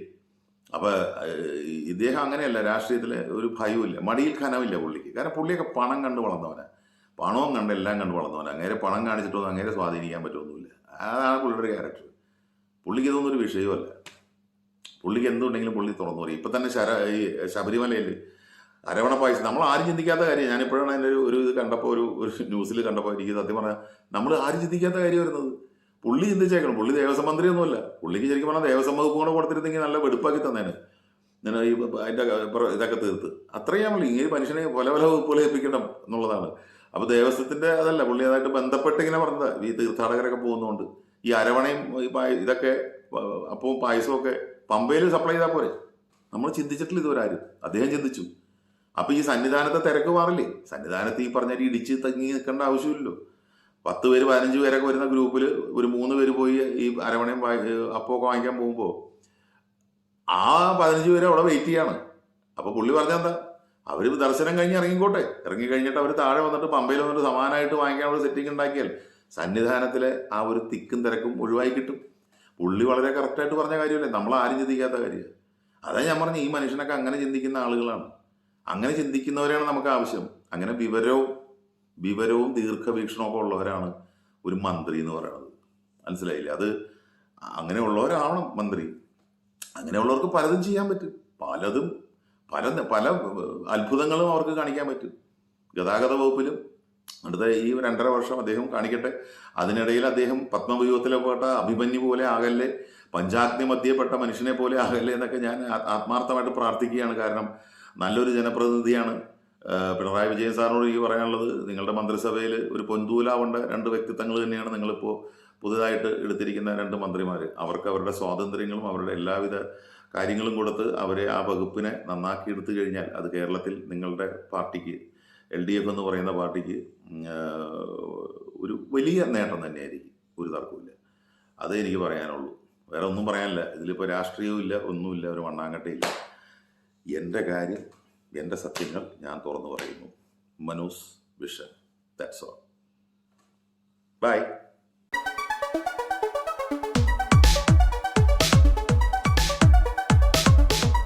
A: അപ്പൊ ഏഹ്, ഇദ്ദേഹം അങ്ങനെയല്ല രാഷ്ട്രീയത്തിൽ ഒരു ഭയവുമില്ല മടിയിൽ ഖനമില്ല പുള്ളിക്ക്. കാരണം പുള്ളിയൊക്കെ പണം കണ്ട് വളർന്നവനാണ് പണവും കണ്ട് എല്ലാം കണ്ട് വളർന്നവനാണ് അങ്ങേരെ പണം കാണിച്ചിട്ടൊന്നും അങ്ങേരെ സ്വാധീനിക്കാൻ പറ്റുമൊന്നുമില്ല അതാണ് പുള്ളിയുടെ ക്യാരക്ടർ പുള്ളിക്ക് ഇതൊന്നും ഒരു വിഷയമല്ല. പുള്ളിക്ക് എന്തുണ്ടെങ്കിലും പുള്ളി തുറന്നു പറയും. ഇപ്പൊ തന്നെ ശര ഈ ശബരിമലയിൽ അരവണ പായസം നമ്മൾ ആരും ചിന്തിക്കാത്ത കാര്യം ഞാനിപ്പോഴാണ് അതിന്റെ ഒരു ഒരു ഇത് കണ്ടപ്പോൾ ഒരു ഒരു ന്യൂസിൽ കണ്ടപ്പോൾ എനിക്ക് സത്യം പറഞ്ഞാൽ നമ്മൾ ആരും ചിന്തിക്കാത്ത കാര്യം വരുന്നത്. പുള്ളി ചിന്തിച്ചേക്കണം. പുള്ളി ദേവസ്വം മന്ത്രിയൊന്നുമല്ല. പുള്ളിക്ക് ശരിക്കും പറഞ്ഞാൽ ദേവസ്വം വകുപ്പ് കൂടെ കൊടുത്തിരുന്നെങ്കിൽ നല്ല വെടുപ്പാക്കി തന്നേനെ. ഞാൻ ഈ അതിന്റെ ഇതൊക്കെ തീർത്ത്. അത്രയും നമ്മൾ ഈ മനുഷ്യനെ പല പല വകുപ്പുകൾ ഏൽപ്പിക്കണം എന്നുള്ളതാണ്. അപ്പോൾ ദേവസ്വത്തിന്റെ അതല്ല പുള്ളി അതായിട്ട് ബന്ധപ്പെട്ട് ഇങ്ങനെ പറഞ്ഞത്. ഈ തീർത്ഥാടകരൊക്കെ പോകുന്നതുകൊണ്ട് ഈ അരവണയും ഇതൊക്കെ അപ്പവും പായസവും ഒക്കെ പമ്പയിൽ സപ്ലൈ ചെയ്താൽ പോരെ? നമ്മൾ ചിന്തിച്ചിട്ടില്ല ഇതുവരെ ആരും. അദ്ദേഹം ചിന്തിച്ചു. അപ്പൊ ഈ സന്നിധാനത്തെ തിരക്ക് മാറില്ലേ? സന്നിധാനത്ത് ഈ പറഞ്ഞ ഇടിച്ച് തങ്ങി നിൽക്കേണ്ട ആവശ്യമില്ലല്ലോ. പത്ത് പേര് പതിനഞ്ച് പേരൊക്കെ വരുന്ന ഗ്രൂപ്പിൽ ഒരു മൂന്ന് പേര് പോയി ഈ അരവണയും അപ്പോ അപ്പമൊക്കെ വാങ്ങിക്കാൻ പോകുമ്പോൾ ആ പതിനഞ്ച് പേര് അവിടെ വെയിറ്റ് ചെയ്യാണ്. അപ്പൊ പുള്ളി പറഞ്ഞാൽ എന്താ? അവർ ദർശനം കഴിഞ്ഞ് ഇറങ്ങിക്കോട്ടെ. ഇറങ്ങി കഴിഞ്ഞിട്ട് അവർ താഴെ വന്നിട്ട് പമ്പയിൽ വന്നിട്ട് സമാനമായിട്ട് വാങ്ങിക്കാനുള്ള സെറ്റിംഗ് ഉണ്ടാക്കിയാൽ സന്നിധാനത്തിലെ ആ ഒരു തിക്കും തിരക്കും ഒഴിവായി കിട്ടും. പുള്ളി വളരെ കറക്റ്റായിട്ട് പറഞ്ഞ കാര്യമല്ലേ? നമ്മൾ ആരും ചിന്തിക്കാത്ത കാര്യം അതാ ഞാൻ പറഞ്ഞു ഈ മനുഷ്യനൊക്കെ അങ്ങനെ ചിന്തിക്കുന്ന ആളുകളാണ്. അങ്ങനെ ചിന്തിക്കുന്നവരെയാണ് നമുക്ക് ആവശ്യം. അങ്ങനെ വിവരവും വിവരവും ദീർഘവീക്ഷണവും ഒക്കെ ഉള്ളവരാണ് ഒരു മന്ത്രി എന്ന് പറയുന്നത്. മനസ്സിലായില്ലേ? അത് അങ്ങനെയുള്ളവരാവണം മന്ത്രി. അങ്ങനെയുള്ളവർക്ക് പലതും ചെയ്യാൻ പറ്റും. പലതും പല പല അത്ഭുതങ്ങളും അവർക്ക് കാണിക്കാൻ പറ്റും. ഗതാഗത വകുപ്പിലും അടുത്ത ഈ രണ്ടര വർഷം അദ്ദേഹം കാണിക്കട്ടെ. അതിനിടയിൽ അദ്ദേഹം പത്മവ്യൂഹത്തിലെ പോട്ട അഭിമന്യു പോലെ ആകല്ലേ പഞ്ചാഗ്നി മധ്യപ്പെട്ട മനുഷ്യനെ പോലെ ആകല്ലേ എന്നൊക്കെ ഞാൻ ആത്മാർത്ഥമായിട്ട് പ്രാർത്ഥിക്കുകയാണ്. കാരണം നല്ലൊരു ജനപ്രതിനിധിയാണ്. പിണറായി വിജയൻ സാറിനോട് ഈ പറയാനുള്ളത് നിങ്ങളുടെ മന്ത്രിസഭയിൽ ഒരു പൊന്തൂലാവേണ്ട രണ്ട് വ്യക്തിത്വങ്ങൾ തന്നെയാണ് നിങ്ങളിപ്പോൾ പുതുതായിട്ട് എടുത്തിരിക്കുന്ന രണ്ട് മന്ത്രിമാർ അവർക്ക് അവരുടെ സ്വാതന്ത്ര്യങ്ങളും അവരുടെ എല്ലാവിധ കാര്യങ്ങളും കൊടുത്ത് അവരെ ആ വകുപ്പിനെ നന്നാക്കി എടുത്തു കഴിഞ്ഞാൽ അത് കേരളത്തിൽ നിങ്ങളുടെ പാർട്ടിക്ക് എൽ ഡി എഫ് എന്ന് പറയുന്ന പാർട്ടിക്ക് ഒരു വലിയ നേട്ടം തന്നെയായിരിക്കും ഒരു തർക്കമില്ല അതേ എനിക്ക് പറയാനുള്ളൂ. വേറെ ഒന്നും പറയാനില്ല. ഇതിലിപ്പോൾ രാഷ്ട്രീയവും ഇല്ല ഒന്നുമില്ല ഒരു മണ്ണാങ്കട്ടയില്ല എന്റെ കാര്യം എന്റെ സത്യങ്ങൾ ഞാൻ തുറന്നു പറയുന്നു. Manos vision. That's all bye